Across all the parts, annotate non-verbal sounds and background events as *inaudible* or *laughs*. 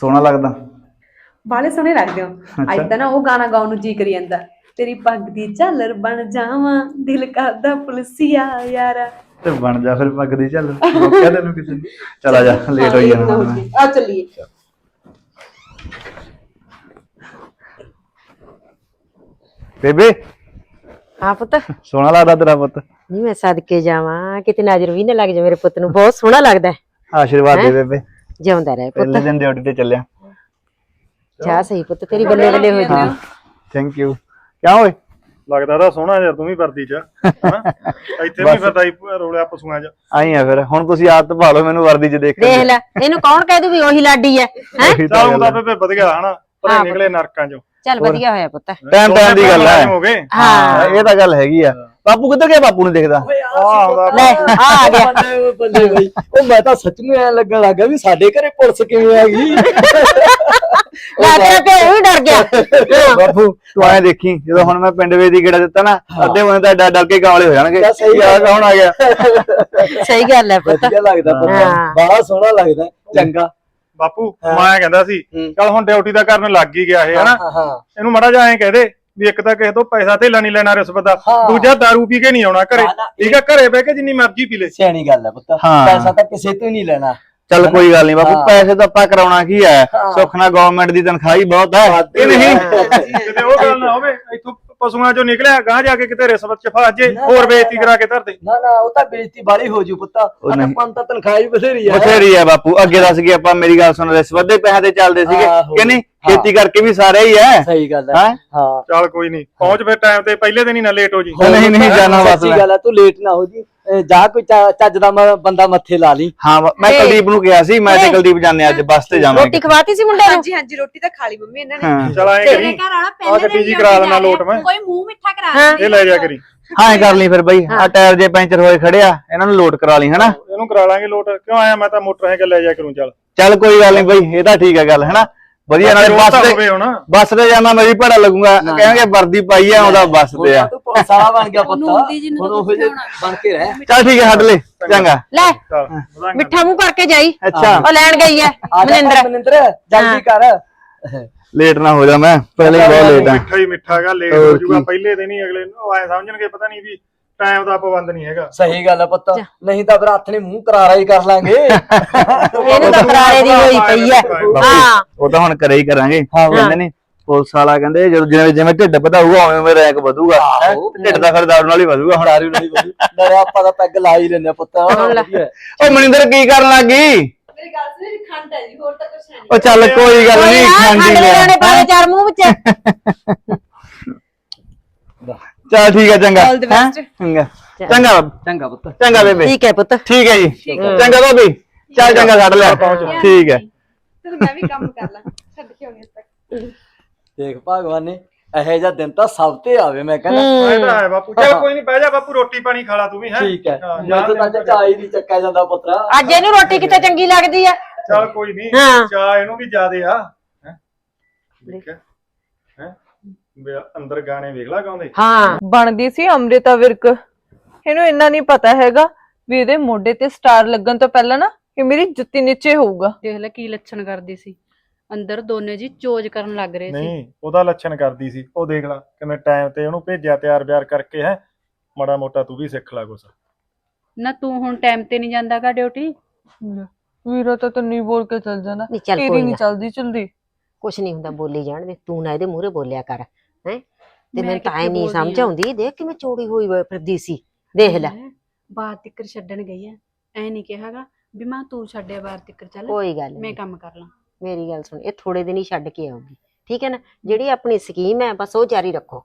ਸੋਹਣਾ ਲੱਗਦਾ। ਬਾਲੇ ਸੋਹਣੇ ਲੱਗਦੇ ਹੋ। ਅੱਜ ਤਾਂ ਨਾ ਉਹ ਗਾਣਾ ਗਾਉਣ ਨੂੰ ਜੀ ਕਰੀ ਜਾਂਦਾ। ਤੇਰੀ ਪੱਗ ਦੀ ਝਾਲਰ ਬਣ ਜਾਵਾਂ ਦਿਲ ਕਰਦਾ ਪੁਲਸੀਆ ਯਾਰਾ। ਤੇ ਬਣ ਜਾ ਫਿਰ ਪੱਗ ਦੀ ਚੱਲ ਰੋਕਿਆ ਤੈਨੂੰ ਕਿਸੇ ਨੇ? ਚਲ ਆ ਜਾ ਲੇਟ ਹੋਈ ਜਾਣਾ। ਆ ਚੱਲੀਏ। ਬੇਬੇ। ਹਾਂ ਪੁੱਤ। ਸੋਹਣਾ ਲੱਗਦਾ ਤੇਰਾ ਪੁੱਤ। ਨਹੀਂ ਮੈਂ ਸਦਕੇ ਜਾਵਾਂ। ਕਿਤੇ ਨਜ਼ਰ ਵੀ ਨਾ ਲੱਗ ਜਾ ਮੇਰੇ ਪੁੱਤ ਨੂੰ। ਬਹੁਤ ਸੋਹਣਾ ਲੱਗਦਾ। ਆਸ਼ੀਰਵਾਦ ਦੇ ਬੇਬੇ। ਜਿਉਂਦਾ ਰਹੇ ਪੁੱਤ। ਪਹਿਲੇ ਦਿਨ ਡਿਊਟੀ ਤੇ ਚੱਲਿਆ। ਜਾ ਸਹੀ ਪੁੱਤ ਤੇਰੀ ਬੱਲੇ ਬੱਲੇ ਹੋ ਹਾਂ। ਜੀ ਥੈਂਕ ਯੂ ਕਿਆ ਓਏ? ਲੱਗਦਾ ਤਾਂ ਸੋਹਣਾ ਯਾਰ ਤੂੰ ਵੀ ਵਰਦੀ ਚ ਹਨਾ? ਇੱਥੇ ਵੀ ਫਿਰਦਾ ਹੀ ਰੋਲਿਆ ਪਸ਼ੂਆਂ ਚ ਆਈ ਆ ਫਿਰ। ਹੁਣ ਤੁਸੀਂ ਆਦਤ ਪਾ ਲਓ ਮੈਨੂੰ ਵਰਦੀ 'ਚ ਦੇਖ ਦੇਖ ਲੈ ਇਹਨੂੰ ਕੌਣ ਕਹਿ ਦੂ ਵੀ ਉਹੀ ਲਾਡੀ ਹੈ ਹੈ? ਉਹੀ ਤਾਂ ਚੱਲ ਗੱਲ ਹੁੰਦਾ ਹੈ। ਬੇਬੇ ਵਧ ਗਿਆ ਹਨਾ? ਪਰ ਨਿਕਲੇ ਨਰਕਾਂ ਚੋਂ। ਚੱਲ ਵਧੀਆ ਹੋਇਆ ਪੁੱਤ। ਟਾਈਮ ਟਾਈਮ ਦੀ ਗੱਲ ਹੈ ਹੋ ਗਏ। ਹਾਂ ਇਹ ਤਾਂ ਗੱਲ ਹੈਗੀ ਆ। ਬਾਪੂ ਕਿੱਧਰ ਗਿਆ? ਬਾਪੂ ਨੂੰ ਦੇਖਦਾ। ਲੈ ਆ ਆ ਗਿਆ। ਬਈ। ਉਹ ਮੈਂ ਤਾਂ ਸੱਚ ਨੂੰ ਐ ਲੱਗਣ ਲੱਗਾ ਵੀ ਸਾਡੇ ਘਰੇ ਪੁਲਿਸ ਕਿਵੇਂ ਆ ਗਈ? ਲੈ ਤੇਰਾ ਪਿਓ ਵੀ ਡਰ ਗਿਆ। ਬਾਪੂ ਤੂੰ ਐ ਦੇਖੀ ਜਦੋਂ ਹੁਣ ਮੈਂ ਪਿੰਡ ਦੀ ਗੇੜਾ ਦਿੱਤਾ ਨਾ ਅੱਧੇ ਉਹਨੇ ਤਾਂ ਡਰ ਡਰ ਕੇ ਕਾਲੇ ਹੋ ਜਾਣਗੇ। ਯਾਰ ਕੌਣ ਆ ਗਿਆ? ਸਹੀ ਗੱਲ ਹੈ ਪੁੱਤ। ਵਧੀਆ ਲੱਗਦਾ ਪੁੱਤ। ਬੜਾ ਸੋਹਣਾ ਲੱਗਦਾ ਚੰਗਾ। ਬਾਪੂ। ਮੈਂ ਕਹਿੰਦਾ ਸੀ। ਚੱਲ ਹੁਣ ਡਿਊਟੀ ਦਾ ਕਰਨ ਲੱਗ ਹੀ ਗਿਆ ਇਹ ਹਨਾ? ਇਹਨੂੰ ਮੜਾ ਜਾ ਐਂ ਕਹਿ ਦੇ ਵੀ ਇੱਕ ਤਾਂ ਕਿਸੇ ਤੋਂ ਪੈਸਾ ਧੇਲਾ ਨਹੀਂ ਲੈਣਾ ਰਿਸ਼ਵਤ ਦਾ ਹਾਂ। ਦੂਜਾ दारू ਪੀ ਕੇ ਨਹੀਂ ਆਉਣਾ ਘਰੇ ਨਾ, ਨਾ, ਠੀਕ ਆ ਘਰੇ ਬਹਿ ਕੇ ਜਿੰਨੀ ਮਰਜ਼ੀ ਪੀ ਲੈ ਸਿਆਣੀ ਗੱਲ ਹੈ ਪੁੱਤ ਹਾਂ। ਪੈਸਾ ਤਾਂ ਕਿਸੇ ਤੋਂ ਹੀ ਨਹੀਂ ਲੈਣਾ ਚੱਲ ਕੋਈ ਗੱਲ ਨਹੀਂ ਬਾਪੂ ਹਾਂ। ਪੈਸੇ ਤਾਂ ਆਪਾਂ ਕਰਾਉਣਾ ਕੀ ਹੈ ਹਾਂ। ਸੁੱਖ ਨਾਲ ਗਵਰਨਮੈਂਟ ਦੀ ਤਨਖਾਹ ਹੀ ਬਹੁਤ ਹੈ ਇਹ ਨਹੀਂ ਕਿਤੇ ਉਹ ਗੱਲ ਨਾ ਹੋਵੇ ਇੱਥੋਂ ਪਸ਼ੂਆਂ ਚੋਂ ਨਿਕਲਿਆ ਗਾਂ ਜਾ ਕੇ ਕਿਤੇ ਰਿਸ਼ਵਤ ਚ ਫਸ ਜੇ ਨਾ, ਹੋਰ ਨਾ, ਬੇਇੱਜ਼ਤੀ ਕਰਾ ਕੇ ਧਰ ਦੇ ਨਾ ਨਾ ਉਹ ਤਾਂ ਬੇਇੱਜ਼ਤੀ ਬਾਲੀ ਹੋ ਜੂ ਪੁੱਤ ਨਹੀਂ। ਆਪਾਂ ਤਾਂ ਤਨਖਾਹ ਹੀ ਬਥੇਰੀ ਆ ਬਥੇਰੀ ਹੈ ਬਾਪੂ ਅੱਗੇ ਦੱਸ ਗਏ ਆਪਾਂ ਮੇਰੀ ਗੱਲ ਸੁਣ ਰਿਸ਼ਵਤ ਦੇ ਪੈਸੇ ਤੇ ਚੱਲਦੇ ਸੀਗੇ ਆਹੋ। ਕਿ ਨਹੀਂ। ਖੇਤੀ ਕਰਕੇ ਵੀ ਸਾਰੇ ਹੀ ਹੈ। ਸਹੀ ਗੱਲ ਹੈ। ਹੈਂ? ਹਾਂ। ਚੱਲ ਕੋਈ ਨਹੀਂ ਪਹੁੰਚ ਫਿਰ ਟਾਈਮ ਤੇ ਪਹਿਲੇ ਦਿਨ ਹੀ ਨਾ ਲੇਟ ਹੋ ਜੀ। ਨਹੀਂ, ਨਹੀਂ, ਜਾਣਾ ਬਸ ਸੱਚੀ ਮੈਂ। ਗੱਲ ਹੈ ਤੂੰ ਲੇਟ ਨਾ ਹੋ ਜੀ। ਅਹ ਜਾ ਕੋਈ ਚੱਜ- ਚੱਜ ਦਾ ਮ- ਬੰਦਾ ਮੱਥੇ ਲਾ ਲਈ। ਹਾਂ ਮੈਂ ਤੇ- ਕੁਲਦੀਪ ਨੂੰ ਕਿਹਾ ਸੀ ਮੈਂ ਤੇ ਤੇ- ਕੁਲਦੀਪ ਜਾਂਦੇ ਅੱਜ ਬੱਸ ਤੇ ਜਾਵਾਂਗੇ। ਰੋਟੀ ਖਵਾਤੀ ਸੀ ਮੁੰਡੇ ਨੂੰ? ਹਾਂਜੀ ਹਾਂਜੀ ਰੋਟੀ ਤਾਂ ਖਾ ਲਈ ਮੰਮੀ ਇਹਨਾਂ ਨੇ। ਹਾਂ। ਚਲ ਕਰੀ। ਘਰ ਵਾਲਾ ਪਹਿਲੇ ਗੱਡੀ ਦਿਨ ਜੀ ਕਰਾ ਦੇਣਾ ਲੋਟ। ਮੈਂ। ਕੋਈ ਮੂੰਹ ਮਿੱਠਾ ਕਰਾ ਹਾਂ। ਇਹ ਲੈ ਜਾ ਕਰੀ। ਹਾਂ ਕਰ ਲਈ ਫਿਰ ਬਈ। ਆ ਟਾਇਰ ਜੇ ਪੈਂਚਰ ਹੋਏ ਖੜੇ ਆ ਇਹਨਾਂ ਨੂੰ ਲੋਡ ਕਰਾ ਲਈ ਹਨਾ? ਇਹਨੂੰ ਕਰਾ ਲਾਂਗੇ ਲੋਟ। ਕਿਉਂ ਆਇਆ ਮੈਂ ਤਾਂ ਮੋਟਰਸਾਈਕਲ ਲੈ ਜਾ ਕਰੂੰ ਚੱਲ। ਚੱਲ ਕੋਈ ਗੱਲ ਨਹੀਂ ਬਈ ਇਹ ਤਾਂ ਠੀਕ ਹੈ ਗੱਲ ਹਨਾ? ਵਧੀਆ ਨਾਲੇ ਬੱਸ ਤਾਂ ਬੱਸ ਤੇ ਜਾਣਾ ਮੈਂ ਵੀ ਭੜਾ ਲੱਗੂਗਾ। ਨਾ। ਕਹਿਣਗੇ ਵਰਦੀ ਪਾਈ ਆ ਆਉਂਦਾ ਬੱਸ ਤੇ ਆ। ਬਣ ਗਿਆ ਪੁੱਤ। ਹੁਣ ਉਹ ਬਣ ਕੇ ਰਹਿ। ਚੱਲ ਠੀਕ ਹੈ ਹੱਡ ਲੈ। ਚੰਗਾ। ਲੈ। ਮਿੱਠਾ ਮੂੰਹ ਕਰਕੇ ਜਾਈ। ਅੱਛਾ। ਉਹ ਲੈਣ ਗਈ ਹੈ ਮਨਿੰਦਰ। ਮਨਿੰਦਰ ਜਲਦੀ ਕਰ। ਲੇਟ ਨਾ ਹੋ ਜਾ ਮੈਂ। ਪਹਿਲੇ ਹੀ ਬਹੁਤ ਲੇਟ ਆ। ਮਿੱਠਾ ਹੀ ਮਿੱਠਾ ਗਾ ਲੇਟ ਹੋ ਜਾਊਗਾ। ਕੀ। ਪਹਿਲੇ ਦਿਨ ਹੀ ਅਗਲੇ ਨੂੰ ਐ ਸਮਝਣਗੇ ਪਤਾ ਨਹੀਂ ਵੀ ਟਾਈਮ ਦਾ ਪਾਬੰਦ ਨਹੀਂ ਹੈਗਾ। ਸਹੀ ਗੱਲ ਹੈ ਪੁੱਤ। ਨਹੀਂ ਤਾਂ ਫਿਰ ਹੱਥ ਨੇ ਮੂੰਹ ਕਰਾਰਾ ਹੀ ਕਰ ਲਾਂਗੇ। *laughs* ਇਹਨੂੰ ਤਾਂ ਕਰਾਰੇ ਦੀ ਹੋਈ ਪਈ ਹੈ ਹਾਂ। ਉਹ ਤਾਂ ਹੁਣ ਕਰੇ ਹੀ ਕਰਾਂਗੇ। ਹਾਂ। ਕਹਿੰਦੇ ਨੇ ਪੁਲਿਸ ਵਾਲਾ ਕਹਿੰਦੇ ਜਦੋਂ ਜਿਵੇਂ ਜਿਵੇਂ ਢਿੱਡ ਵਧਾਊਗਾ ਉਵੇਂ ਉਵੇਂ ਰੈਂਕ ਵਧੂਗਾ। ਹੈਂ? ਆਹੋ। ਢਿੱਡ ਦਾ ਫਿਰ ਦਾਰੂ ਨਾਲ ਹੀ ਵਧੂਗਾ। ਹੁਣ ਹੜਾਰੀ ਨਹੀਂ ਬੋਲੀ ਨਾਲੇ ਆਪਾਂ ਤਾਂ ਪੈਗ ਲਾ ਹੀ ਲੈਨੇ ਆ ਪੁੱਤ ਲੈ। ਵਧੀਆ। ਹੈ। ਉਹ ਮਨਿੰਦਰ ਕੀ ਕਰਨ ਲੱਗੀ? ਮੇਰੀ ਗੱਲ ਸੁਣ ਖੰਡ ਹੈ ਜੀ ਹੋਰ ਤਾਂ ਕੁਝ ਨਹੀਂ। ਉਹ ਚੱਲ ਕੋਈ ਗੱਲ ਨਹੀਂ ਨਾ ਖਾਂਦੀ ਖੰਡ ਦੇ ਦਾਣੇ ਪਾ ਲੈ ਦੇ ਚਾਰ ਮੂੰਹ ਵਿੱਚ। *laughs* ਚੱਲ ਠੀਕ ਹੈ ਚੰਗਾ। All the ਹੈਂ? best. ਚੰਗਾ। ਚੰਗਾ ਚੰਗਾ ਪੁੱਤ। ਚੰਗਾ ਬੇਬੇ। ਠੀਕ ਹੈ ਪੁੱਤ। ਠੀਕ ਹੈ ਜੀ। ਚੰਗਾ ਭਾਬੀ ਚੱਲ ਚੰਗਾ ਛੱਡ ਲੈ। ਠੀਕ ਹੈ। ਤੇ ਮੈਂ ਵੀ ਕੰਮ ਕਰ ਲਾਂ। ਛੱਡ ਕੇ ਆਉਣੀ ਤੱਕ ਦੇਖ ਭਗਵਾਨ ਨੇ ਇਹੋ ਜਿਹਾ ਦਿਨ ਤਾਂ ਸਭ ਤੇ ਆਵੇ ਮੈਂ ਕਹਿੰਦਾ। ਐ ਤਾਂ ਹੈ ਬਾਪੂ। ਚੱਲ ਕੋਈ ਨਹੀਂ ਬਹਿ ਜਾ ਬਾਪੂ ਰੋਟੀ ਪਾਣੀ ਖਾ ਲਾ ਤੂੰ ਵੀ ਹੈ? ਠੀਕ ਹੈ। ਮੈਂ ਤਾਂ ਅੱਜ ਚਾਹ ਹੀ ਨਹੀਂ ਚੱਕਿਆ ਜਾਂਦਾ ਪੁੱਤਰਾ। ਅੱਜ ਇਹਨੂੰ ਰੋਟੀ ਕਿਤੇ ਚੰਗੀ ਲੱਗਦੀ ਹੈ ਚੱਲ ਕੋਈ ਨਹੀਂ ਹਾਂ। ਚਾਹ ਇਹਨੂੰ ਵੀ ਜ਼ਿਆਦੇ ਆ। ਹੈਂ? ਠੀਕ ਹੈ। ਹੈ? ਅੰਦਰ ਗਾਣੇ ਵੇਖ ਲਾ ਗਾਉਂਦੇ? ਹਾਂ ਬਣਦੀ ਸੀ ਅੰਮ੍ਰਿਤਾ ਵਿਰਕ। ਇਹਨੂੰ ਇੰਨਾ ਨਹੀਂ ਪਤਾ ਹੈਗਾ ਵੀ ਇਹਦੇ ਮੋਢੇ ਤੇ ਸਟਾਰ ਲੱਗਣ ਤੋਂ ਪਹਿਲਾਂ ਨਾ ਇਹ ਮੇਰੀ ਜੁੱਤੀ ਨੀਚੇ ਹੋਊਗਾ। ਦੇਖ ਲੈ ਕੀ ਲੱਛਣ ਕਰਦੀ ਸੀ। ਅੰਦਰ ਦੋਨੇ ਜੀ ਚੋਜ ਕਰਨ ਲੱਗ ਰਹੇ ਸੀ। ਨਹੀਂ ਉਹਦਾ ਲੱਛਣ ਕਰਦੀ ਸੀ। ਉਹ ਦੇਖ ਲਾ ਕਿਵੇਂ ਟਾਈਮ ਤੇ ਉਹਨੂੰ ਭੇਜਿਆ ਤਿਆਰ ਬਿਆਰ ਕਰਕੇ ਹੈ। ਮਾੜਾ ਮੋਟਾ ਤੂੰ ਵੀ ਸਿੱਖ ਲੈ ਕੁਛ। ਨਾ ਤੂੰ ਹੁਣ ਟਾਈਮ ਤੇ ਨਹੀਂ ਜਾਂਦਾਗਾ ਡਿਊਟੀ ਵੀਰੋ ਤਾਂ ਤੈਨੂੰ ਬੋਲ ਕੇ ਚੱਲ ਜਾਣਾ। ਨਹੀਂ ਚੱਲ ਤੇਰੀ ਕੋਈ ਨਹੀਂ ਨਾ। ਚੱਲਦੀ ਚੁਲਦੀ। ਕੁਛ ਨਹੀਂ ਹੁੰਦਾ ਬੋਲੀ ਜਾਣ ਦੇ। ਤੂੰ ਨਾ ਇਹਦੇ ਮੂਹਰੇ ਬੋਲਿਆ ਕਰ। ਹੈ? ਤੇ ਮੈਂ ਮੈਨੂੰ ਤਾਂ ਐ ਕਿੱਥੇ ਨਹੀਂ ਬੋਲਦੀ ਸਮਝ ਆਂ। ਆਉਂਦੀ ਦੇਖ ਕਿਵੇਂ ਚੋੜੀ ਹੋਈ ਵਾ ਫਿਰਦੀ ਸੀ। ਦੇਖ ਲੈ। ਬਾਹਰ ਤਿੱਕਰ ਛੱਡਣ ਗਈ ਐ ਐ ਨਹੀਂ ਕਿਹਾਗਾ ਵੀ ਮਾਂ ਤੂੰ ਛੱਡਿਆ ਬਾਹਰ ਤਿੱਕਰ ਚੱਲ। ਕੋਈ ਗੱਲ ਮੈਂ ਨਹੀਂ। ਕੰਮ ਕਰ ਲਾਂ। ਮੇਰੀ ਗੱਲ ਸੁਣ ਇਹ ਥੋੜੇ ਦਿਨ ਹੀ ਛੱਡ ਕੇ ਆਊਗੀ। ਠੀਕ ਹੈ ਨਾ? ਜਿਹੜੀ ਆਪਣੀ ਸਕੀਮ ਹੈ ਬਸ ਉਹ ਜਾਰੀ ਰੱਖੋ।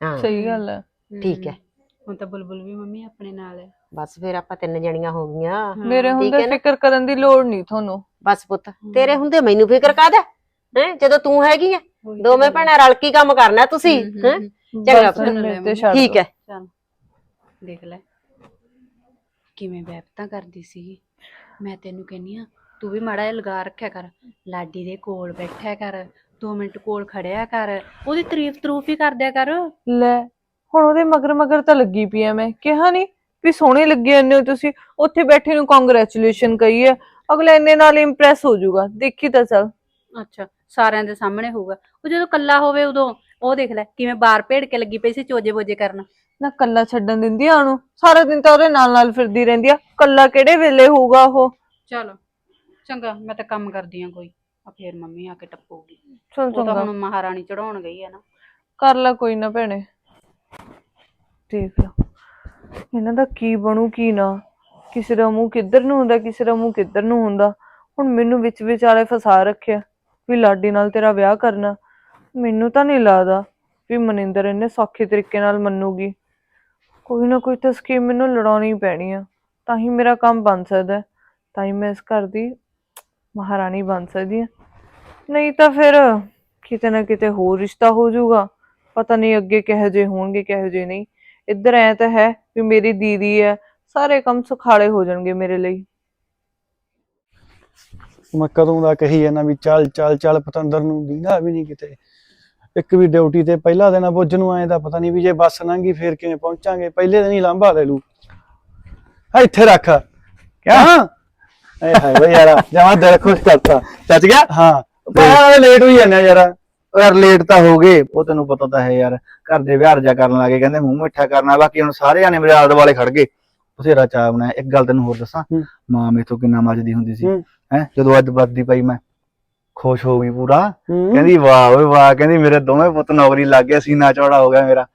ਹਾਂ। ਸਹੀ ਗੱਲ ਹੈ ਠੀਕ ਹੈ। ਹੁਣ ਤਾਂ ਬੁਲਬੁਲ ਵੀ ਮੰਮੀ ਆਪਣੇ ਨਾਲ ਹੈ ਬਸ ਫਿਰ ਆਪਾਂ ਤਿੰਨ ਜਣੀਆਂ ਹੋ ਗਈਆਂ। ਮੇਰੇ ਠੀਕ ਹੁੰਦੇ ਹੈ ਨਾ? ਫਿਕਰ ਕਰਨ ਦੀ ਲੋੜ ਨਹੀਂ ਤੁਹਾਨੂੰ। ਬਸ ਪੁੱਤ ਤੇਰੇ ਹੁੰਦੇ ਮੈਨੂੰ ਫਿਕਰ ਕਾਹਦਾ? ਹੈ ਜਦੋਂ ਤੂੰ ਹੈਗੀ ਤਾਂ ਦੋਵੇਂ। ਭੈਣਾਂ ਰਲ ਕੇ ਹੀ ਕੰਮ ਕਰਨਾ ਤੁਸੀਂ ਹੈ। ਚੰਗਾ ਠੀਕ ਹੈ। ਚੱਲ ਦੇਖ ਲੈ ਕਿਵੇਂ ਬੈਪਤਾ ਕਰਦੀ ਸੀ ਮੈਂ ਤੈਨੂੰ ਕਹਿੰਨੀ ਆ ਤੂੰ ਵੀ ਮਾੜਾ ਜਿਹਾ ਲਗਾ ਰੱਖਿਆ ਕਰ ਲਾਡੀ ਦੇ ਕੋਲ ਬੈਠਿਆ ਕਰ 2 ਮਿੰਟ ਕੋਲ ਖੜਿਆ ਕਰ ਉਹਦੀ ਤਾਰੀਫ ਤਰੂਫ ਹੀ ਕਰਦਿਆ ਕਰ। ਲੈ ਹੁਣ ਉਹਦੇ ਮਗਰ ਮਗਰ ਤਾਂ ਲੱਗੀ ਪਈ ਐ ਮੈਂ ਕਿਹਾ ਨਹੀਂ ਵੀ ਸੋਹਣੇ ਲੱਗੇ ਜਾਂਦੇ ਹੋ ਤੁਸੀਂ ਉੱਥੇ ਬੈਠੇ ਨੂੰ ਕੰਗ੍ਰੈਚੁਲੇਸ਼ਨ ਕਹੀ ਹੈ ਅਗਲਾ ਇੰਨੇ ਨਾਲ ਇੰਪ੍ਰੈਸ ਹੋ ਜਾਊਗਾ ਦੇਖੀ ਤਾਂ ਚੱਲ। ਅੱਛਾ ਸਾਰਿਆਂ ਦੇ ਸਾਹਮਣੇ ਹੋਊਗਾ। ਉਹ ਜਦੋਂ ਕੱਲਾ ਹੋਵੇ ਉਦੋਂ ਉਹ ਦੇਖ ਲੈ ਕਿਵੇਂ ਬਾਹਰ ਭੇੜ ਕੇ ਲੱਗੀ ਪਈ ਸੀ ਚੋਜੇ ਬੋਜੇ ਕਰਨ। ਨਾ ਕੱਲਾ ਛੱਡਣ ਦਿੰਦੀ ਆ ਉਹਨੂੰ। ਸਾਰਾ ਦਿਨ ਤਾਂ ਉਹਦੇ ਨਾਲ ਨਾਲ ਫਿਰਦੀ ਰਹਿੰਦੀ ਆ। ਕੱਲਾ ਕਿਹੜੇ ਵੇਲੇ ਹੋਊਗਾ ਉਹ? ਚਲੋ ਚੰਗਾ ਮੈਂ ਤਾਂ ਕੰਮ ਕਰਦੀ ਆ ਕੋਈ। ਆ ਫੇਰ ਮੰਮੀ ਆ ਕੇ ਟੱਪੂਗੀ। ਚਲ ਉਹ ਤਾਂ ਚੰਗਾ। ਹੁਣ ਮਹਾਰਾਣੀ ਚੜਾਉਣ ਗਈ ਹੈ ਨਾ। ਕਰ ਲੈ ਕੋਈ ਨਾ ਭੈਣੇ। ਦੇਖ ਲਾ। ਇਹਨਾਂ ਦਾ ਕੀ ਬਣੂ ਕੀ ਨਾ। ਕਿਸੇ ਦਾ ਮੂੰਹ ਕਿੱਧਰ ਨੂੰ ਹੁੰਦਾ ਕਿਸੇ ਦਾ ਮੂੰਹ ਕਿੱਧਰ ਨੂੰ ਹੁੰਦਾ। ਹੁਣ ਮੈਨੂੰ ਵਿੱਚ ਵਿਚਾਲੇ ਫਸਾ ਰੱਖਿਆ। ਵੀ ਲਾਡੀ ਨਾਲ ਤੇਰਾ ਵਿਆਹ ਕਰਨਾ ਮੈਨੂੰ ਤਾਂ ਨਹੀਂ ਲੱਗਦਾ ਵੀ ਮਨਿੰਦਰ ਇਹਨੇ ਸੌਖੇ ਤਰੀਕੇ ਨਾਲ ਮੰਨੂਗੀ। ਕੋਈ ਨਾ ਕੋਈ ਤਾਂ ਸਕੀਮ ਮੈਨੂੰ ਲੜਾਉਣੀ ਪੈਣੀ ਆ। ਤਾਂ ਹੀ ਮੇਰਾ ਕੰਮ ਬਣ ਸਕਦਾ ਹੈ, ਤਾਂ ਹੀ ਮੈਂ ਇਸ ਘਰ ਦੀ ਮਹਾਰਾਣੀ ਬਣ ਸਕਦੀ ਹਾਂ। ਨਹੀਂ ਤਾਂ ਫਿਰ ਕਿਤੇ ਨਾ ਕਿਤੇ ਹੋਰ ਰਿਸ਼ਤਾ ਹੋ ਜਾਊਗਾ। ਪਤਾ ਨਹੀਂ ਅੱਗੇ ਕਿਹੋ ਜਿਹੇ ਹੋਣਗੇ ਕਿਹੋ ਜਿਹੇ ਨਹੀਂ। ਇੱਧਰ ਐ ਤਾਂ ਹੈ ਵੀ ਮੇਰੀ ਦੀਦੀ ਹੈ ਸਾਰੇ ਕੰਮ ਸੁਖਾਲੇ ਹੋ ਜਾਣਗੇ ਮੇਰੇ ਲਈ। ਮੈਂ ਕਦੋਂ ਦਾ ਕਹੀ ਜਾਂਦਾ ਵੀ ਚੱਲ ਚੱਲ ਚੱਲ ਪਤੰਦਰ ਨੂੰ ਦੀਦਾ ਵੀ ਨਹੀਂ ਕਿਤੇ। ਇੱਕ ਵੀ ਡਿਊਟੀ ਤੇ ਪਹਿਲਾ ਦਿਨ ਆ ਬੁੱਝ ਨੂੰ ਆਏ ਦਾ ਪਤਾ ਨਹੀਂ ਵੀ ਜੇ ਬੱਸ ਲੰਘੀ ਫੇਰ ਕਿਵੇਂ ਪਹੁੰਚਾਂਗੇ। ਪਹਿਲੇ ਦਿਨ ਹੀ ਲਾਂਭਾ ਲੈ ਲੂ। ਆ ਇੱਥੇ ਰੱਖ। ਕਿਆ? ਏ ਹਾਏ ਵੇ ਯਾਰਾ ਜਮਾ ਦਿਲ ਖੁਸ਼ ਕਰਤਾ। ਚੱਜ ਗਿਆ? ਹਾਂ। ਬਾਹਰ ਲੇਟ ਹੋਈ ਜਾਂਦੇ ਯਾਰ। ਯਾਰ ਲੇਟ ਤਾਂ ਹੋ ਗਏ। ਉਹ ਤੈਨੂੰ ਪਤਾ ਤਾਂ ਹੈ ਯਾਰ। ਘਰ ਦੇ ਵਿਹਾਰ ਜਾ ਕਰਨ ਲੱਗੇ ਕਹਿੰਦੇ ਮੂੰਹ ਮਿੱਠਾ ਕਰਨਾ ਬਾਕੀ ਹੁਣ ਸਾਰੇ ਜਾਣੇ ਮੇਰੇ ਆਲੇ ਦੁਆਲੇ ਖੜ ਗਏ। ਬਥੇਰਾ ਚਾਹ ਬਣਾਇਆ। ਇੱਕ ਗੱਲ ਤੈਨੂੰ ਹੋਰ ਦੱਸਾਂ। ਮਾਂ ਮੇਥੋਂ ਕਿੰਨਾ ਮੱਚਦੀ ਹੁੰਦੀ ਸੀ। ਹੈ? ਜਦੋਂ ਅੱਜ ਵਰਦੀ ਪਈ ਮੈਂ ਖੁਸ਼ ਹੋ ਗਈ ਪੂਰਾ। ਕਹਿੰਦੀ ਵਾਹ ਓਏ ਵਾਹ। ਕਹਿੰਦੀ ਮੇਰੇ ਦੋਵੇਂ ਪੁੱਤ ਨੌਕਰੀ ਲੱਗ ਗਏ ਸੀਨਾ ਚੌੜਾ ਹੋ ਗਿਆ ਮੇਰਾ।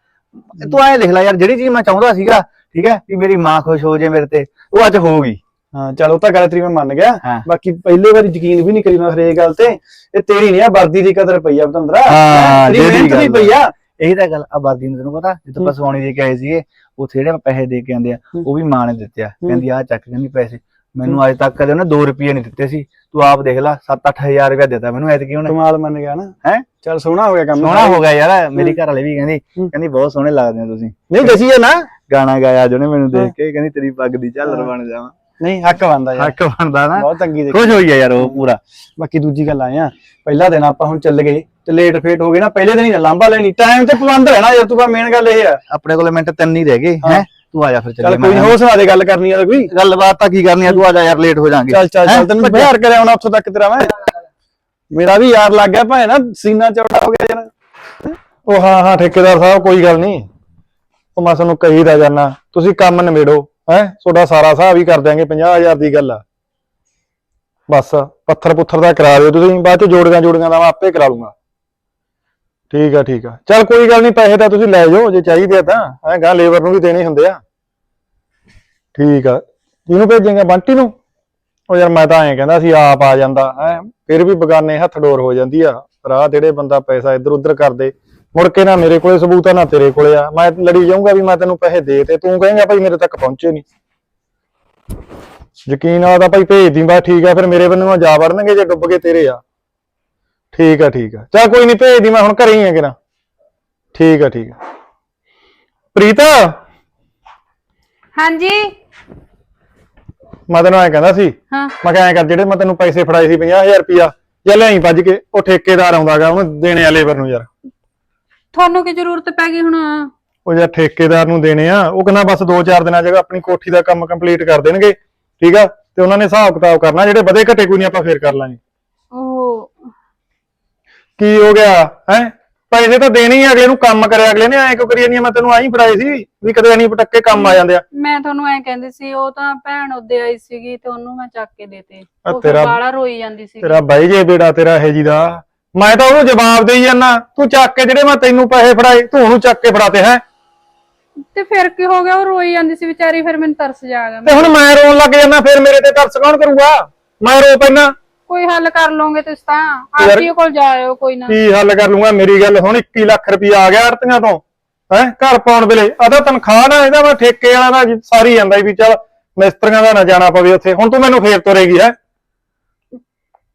ਤੂੰ ਐਂ ਲਿਖ ਲੈ ਯਾਰ ਜਿਹੜੀ ਚੀਜ਼ ਮੈਂ ਚਾਹੁੰਦਾ ਸੀਗਾ ਠੀਕ ਹੈ ਵੀ ਮੇਰੀ ਮਾਂ ਖੁਸ਼ ਹੋ ਜੇ ਮੇਰੇ ਤੇ ਉਹ ਅੱਜ ਹੋ ਗਈ। ਹਾਂ ਚਲ ਉਹ ਤਾਂ ਗੱਲ ਤੇਰੀ ਮੈਂ ਮੰਨ ਗਿਆ। ਬਾਕੀ ਪਹਿਲੇ ਵਾਰੀ ਯਕੀਨ ਵੀ ਨਹੀਂ ਕਰੀ ਮੈਂ ਫਿਰ ਇਹ ਗੱਲ ਤੇ। ਇਹ ਤੇਰੀ ਨਹੀਂ ਆ ਵਰਦੀ ਦੀ ਕਦਰ ਪਈ ਆ ਬਤੰਦਰਾ। ਹਾਂ, ਤੇਰੀ ਮਿਹਨਤ ਦੀ ਪਈ ਆ। ਇਹੀ ਤਾਂ ਗੱਲ ਆ ਵਰਦੀ ਨੂੰ ਤੈਨੂੰ ਪਤਾ ਜਿੱਦੋਂ ਆਪਾਂ ਸਵਾਣੀ ਦੇ ਕੇ ਆਏ ਸੀਗੇ ਉੱਥੇ ਜਿਹੜੇ ਪੈਸੇ ਦੇ ਕੇ ਆਂਦੇ ਆ ਉਹ ਵੀ ਮਾਂ ਨੇ ਦਿੱਤੇ ਆ। ਕਹਿੰਦੀ ਆ ਚੱਕ ਕਹਿੰਦੀ ਪੈਸੇ। ਮੈਨੂੰ ਅੱਜ ਤੱਕ ਕਦੇ ਉਹਨੇ 2 ਰੁਪਏ ਨਹੀਂ ਦਿੱਤੇ ਸੀ। ਤੂੰ ਆਪ ਦੇਖ ਲੈ 7-8000 ਰੁਪਏ ਦਿੱਤਾ ਮੈਨੂੰ ਐਤਕੀ ਉਹਨੇ। ਕਮਾਲ ਮੰਨ ਗਿਆ ਨਾ। ਹੈਂ? ਚਲ ਸੋਹਣਾ ਹੋ ਗਿਆ ਕੰਮ। ਸੋਹਣਾ ਹੋ ਗਿਆ ਯਾਰ ਮੇਰੀ ਘਰ ਵਾਲੇ ਵੀ ਕਹਿੰਦੀ ਕਹਿੰਦੀ ਬਹੁਤ ਸੋਹਣੇ ਲੱਗਦੇ ਆ ਤੁਸੀਂ। ਨਹੀਂ ਦਸੀ ਨਾ। ਗਾਣਾ ਗਾਇਆ ਅੱਜ ਉਹਨੇ ਮੈਨੂੰ ਦੇਖ ਕੇ ਕਹਿੰਦੀ ਤੇਰੀ ਪੱਗ ਦੀ ਝਾਲਰ ਬਣ ਜਾਵਾਂ। ਨਹੀਂ ਹੱਕ ਬੰਦਾ ਯਾਰ। ਹੱਕ ਬਣਦਾ ਨਾ। ਬਹੁਤ ਚੰਗੀ ਦੇ ਖੁਸ਼ ਹੋਈ ਆ ਯਾਰ ਉਹ ਪੂਰਾ। ਬਾਕੀ ਦੂਜੀ ਗੱਲ ਆਇਆ ਪਹਿਲਾ ਦਿਨ ਆਪਾਂ ਹੁਣ ਚੱਲ ਗਏ ਤੇ ਲੇਟ ਫੇਟ ਹੋ ਗਏ ਨਾ। ਪਹਿਲੇ ਦਿਨ ਹੀ ਲਾਂਬਾ ਲੈਣੀ। ਟਾਈਮ ਤੇ ਪਾਬੰਦ ਰਹਿਣਾ ਯਾਰ ਤੂੰ ਬਾ ਮੇਨ ਗੱਲ ਇਹ ਆ। ਆਪਣੇ ਕੋਲੇ ਮਿੰਟ ਤਿੰਨ ਹੀ ਰਹਿ ਗਏ ਹੈ? ਤੂੰ ਆ ਜਾ ਫਿਰ ਚੱਲ ਚੱਲੀਏ ਕੋਈ ਹੋਰ ਸੁਣਾ ਦੇ ਗੱਲ ਕਰਨੀ ਆ ਕੋਈ। ਗੱਲਬਾਤ ਤਾਂ ਕੀ ਕਰਨੀ ਆ ਤੂੰ ਆ ਜਾ ਯਾਰ ਲੇਟ ਹੋ ਜਾਾਂਗੇ। ਚੱਲ ਚੱਲ ਹੈਂ? ਚੱਲ ਤੈਨੂੰ ਬਿਹਾਰ ਕਰਿਆ ਹੁਣ ਉੱਥੋਂ ਤੱਕ ਤੇਰਾ ਮੈਂ। ਮੇਰਾ ਵੀ ਯਾਰ ਲੱਗ ਗਿਆ ਭਾਵੇਂ ਨਾ ਸੀਨਾ ਚੌੜਾ ਹੋ ਗਿਆ ਯਾਰ। ਉਹ ਹਾਂ ਹਾਂ ਠੇਕੇਦਾਰ ਸਾਹਿਬ ਕੋਈ ਗੱਲ ਨਹੀਂ ਉਹ ਮੈਂ ਤੁਹਾਨੂੰ ਕਹੀਦਾ ਜਾਨਾ ਤੁਸੀਂ ਕੰਮ ਨਿਬੇੜੋ ਹੈ? ਤੁਹਾਡਾ ਸਾਰਾ ਹਿਸਾਬ ਹੀ ਕਰ ਦਿਆਂਗੇ 50000 ਦੀ ਗੱਲ ਆ। ਬਸ ਪੱਥਰ ਪੁੱਥਰ ਦਾ ਕਰਾ ਦਿਓ ਤੁਸੀਂ ਬਾਅਦ ਚ ਜੋੜੀਆਂ ਜੋੜੀਆਂ ਦਾ ਮੈਂ ਆਪੇ ਕਰਾ ਲੂੰਗਾ। ਠੀਕ ਆ ਠੀਕ ਆ। ਚਲ ਕੋਈ ਗੱਲ ਨਹੀਂ ਪੈਸੇ ਤਾਂ ਤੁਸੀਂ ਲੈ ਜਾਓ ਜੇ ਚਾਹੀਦੇ ਆ ਤਾਂ। ਐਂ ਗਾ ਲੇਬਰ ਨੂੰ ਵੀ ਦੇਣੇ ਹੁੰਦੇ ਆ। ਠੀਕ ਆ। ਜਿਹਨੂੰ ਭੇਜੇਗਾ? ਬੰਟੀ ਨੂੰ? ਉਹ ਯਾਰ ਮੈਂ ਤਾਂ ਐਂ ਕਹਿੰਦਾ ਸੀ, ਆਪ ਆ ਜਾਂਦਾ, ਹੈ। ਫਿਰ ਵੀ ਬਗਾਨੇ ਹੱਥ ਡੋਰ ਹੋ ਜਾਂਦੀ ਆ। ਰਾਹ ਜਿਹੜੇ ਬੰਦਾ ਪੈਸਾ ਇੱਧਰ ਉੱਧਰ ਕਰਦੇ, ਮੁੜ ਕੇ ਨਾ ਮੇਰੇ ਕੋਲੇ ਸਬੂਤ ਆ, ਨਾ ਤੇਰੇ ਕੋਲੇ ਆ। ਮੈਂ ਲੜੀ ਜਾਊਂਗਾ ਵੀ ਮੈਂ ਤੈਨੂੰ ਪੈਸੇ ਦੇ ਤੇ ਤੂੰ ਕਹੇਂਗਾ ਭਾਈ ਮੇਰੇ ਤੱਕ ਪਹੁੰਚੇ ਨਹੀਂ ਯਕੀਨ ਆ ਤਾਂ ਭਾਈ ਭੇਜ ਦੀ ਬਾ ਠੀਕ ਆ, ਫਿਰ ਮੇਰੇ ਬੰਨੋਂ ਜਾ ਵੜਨਗੇ ਜੇ ਡੁੱਬ ਕੇ ਤੇਰੇ ਆ। ਠੀਕ ਆ ਠੀਕ ਆ। ਚਾ ਕੋਈ ਨਹੀਂ ਭੇਜ ਦੀ, ਮੈਂ ਹੁਣ ਘਰੇ ਹੀ ਆ ਕਿਰਾ ਠੀਕ ਆ ਠੀਕ ਆ। ਪ੍ਰੀਤਾ? ਹਾਂਜੀ? ਮੈਂ ਤੈਨੂੰ ਐਂ ਕਹਿੰਦਾ ਸੀ ਹਾਂ। ਮੈਂ ਕਿਹਾ ਐਂ ਕਰ ਜਿਹੜੇ ਮੈਂ ਤੈਨੂੰ ਪੈਸੇ ਫੜਾਏ ਸੀ 50000 ਰੁਪਿਆ ਜਾਂ ਲਿਆਈ ਭੱਜ ਕੇ ਉਹ ਠੇਕੇਦਾਰ ਆਉਂਦਾਗਾ ਉਹਨੂੰ ਦੇਣੇ ਆ ਲੇਬਰ ਨੂੰ ਯਾਰ। ਤੁਹਾਨੂੰ ਕੀ ਜ਼ਰੂਰਤ ਪੈ ਗਈ ਹੁਣ? ਉਹ ਯਾਰ ਠੇਕੇਦਾਰ ਨੂੰ ਦੇਣੇ ਆ ਉਹ ਕਹਿੰਦਾ ਬਸ 2-4 ਦਿਨਾਂ ਚ ਆਪਣੀ ਕੋਠੀ ਦਾ ਕੰਮ ਕੰਪਲੀਟ ਕਰ ਦੇਣਗੇ ਠੀਕ ਆ? ਤੇ ਉਹਨਾਂ ਨੇ ਹਿਸਾਬ ਕਿਤਾਬ ਕਰਨਾ ਜਿਹੜੇ ਵਧੇ ਘਟੇ ਕੋਈ ਨਹੀਂ ਆਪਾਂ ਫੇਰ ਕਰ ਲਾਂਗੇ। ਉਹ ਕੀ ਹੋ ਗਿਆ ਹੈ? ਪੈਸੇ ਤਾਂ ਦੇਣੇ ਹੀ ਅਗਲੇ ਨੂੰ ਕੰਮ ਕਰਿਆ ਅਗਲੇ ਨੇ ਐਂ ਕਿਉਂ ਕਰੀ ਜਾਂਦੀ ਆ? ਮੈਂ ਤੈਨੂੰ ਆਹੀ ਫੜਾਏ ਸੀ ਵੀ ਕਦੇ ਨਹੀਂ ਪਟੱਕੇ ਕੰਮ ਆ ਜਾਂਦੇ ਆ। ਮੈਂ ਤੁਹਾਨੂੰ ਐਂ ਕਹਿੰਦੀ ਸੀ ਉਹ ਤਾਂ ਭੈਣ ਉਹਦੇ ਆਈ ਸੀਗੀ ਤੇ ਉਹਨੂੰ ਮੈਂ ਚੱਕ ਕੇ ਦੇਤੇ ਆ ਉਹ ਤੇਰਾ- ਬਾਲਾ ਰੋਈ ਜਾਂਦੀ ਸੀ ਤੇਰਾ ਬਾਈ ਜੇ ਬੇੜਾ ਤੇਰਾ ਇਹ ਜੀ ਦਾ। ਮੈਂ ਤਾਂ ਉਹਨੂੰ ਜਵਾਬ ਦੇਈ ਜਾਂਦਾ ਤੂੰ ਚੱਕ ਕੇ ਜਿਹੜੇ ਮੈਂ ਤੈਨੂੰ ਪੈਸੇ ਫੜਾਏ ਤੂੰ ਉਹਨੂੰ ਚੱਕ ਕੇ ਫੜਾਤੇ ਹੈ? ਤੇ ਫਿਰ ਕੀ ਹੋ ਗਿਆ? ਉਹ ਰੋਈ ਜਾਂਦੀ ਸੀ ਵਿਚਾਰੀ ਫਿਰ ਮੈਨੂੰ ਤਰਸ ਜਾ ਗਿਆ ਤੇ ਹੁਣ ਮੈਂ ਰੋਣ ਲੱਗ ਜਾਂਦਾ ਫਿਰ ਮੇਰੇ ਤੇ ਤਰਸ ਕੌਣ ਕਰੂਗਾ? ਮੈਂ ਰੋ ਪੈਣਾ ਕੋਈ ਹੱਲ ਕਰ ਲਓਗੇ ਤੁਸੀਂ ਤਾਂ? ਆਰਟੀਓ ਕੋਲ ਜਾਇਓ ਕੋਈ ਨਾ। ਕੀ ਹੱਲ ਕਰ ਲੂੰਗਾ ਮੇਰੀ ਗੱਲ ਹੁਣ 21 ਲੱਖ ਰੁਪਇਆ ਆ ਗਿਆ ਆੜਤੀਆਂ ਤੋਂ ਹੈ? ਘਰ ਪਾਉਣ ਵੇਲੇ। ਆਦਾ ਤਨਖਾਹ ਨਾ ਇਹਦਾ ਮੈਂ ਠੇਕੇ ਵਾਲਾ ਦਾ ਸਾਰੀ ਜਾਂਦਾ ਵੀ ਚੱਲ ਮਿਸਤਰੀਆਂ ਦਾ ਨਾ ਜਾਣਾ ਪਵੇ ਉੱਥੇ। ਹੁਣ ਤੂੰ ਮੈਨੂੰ ਫੇਰ ਤੋਰੇਗੀ ਹੈ?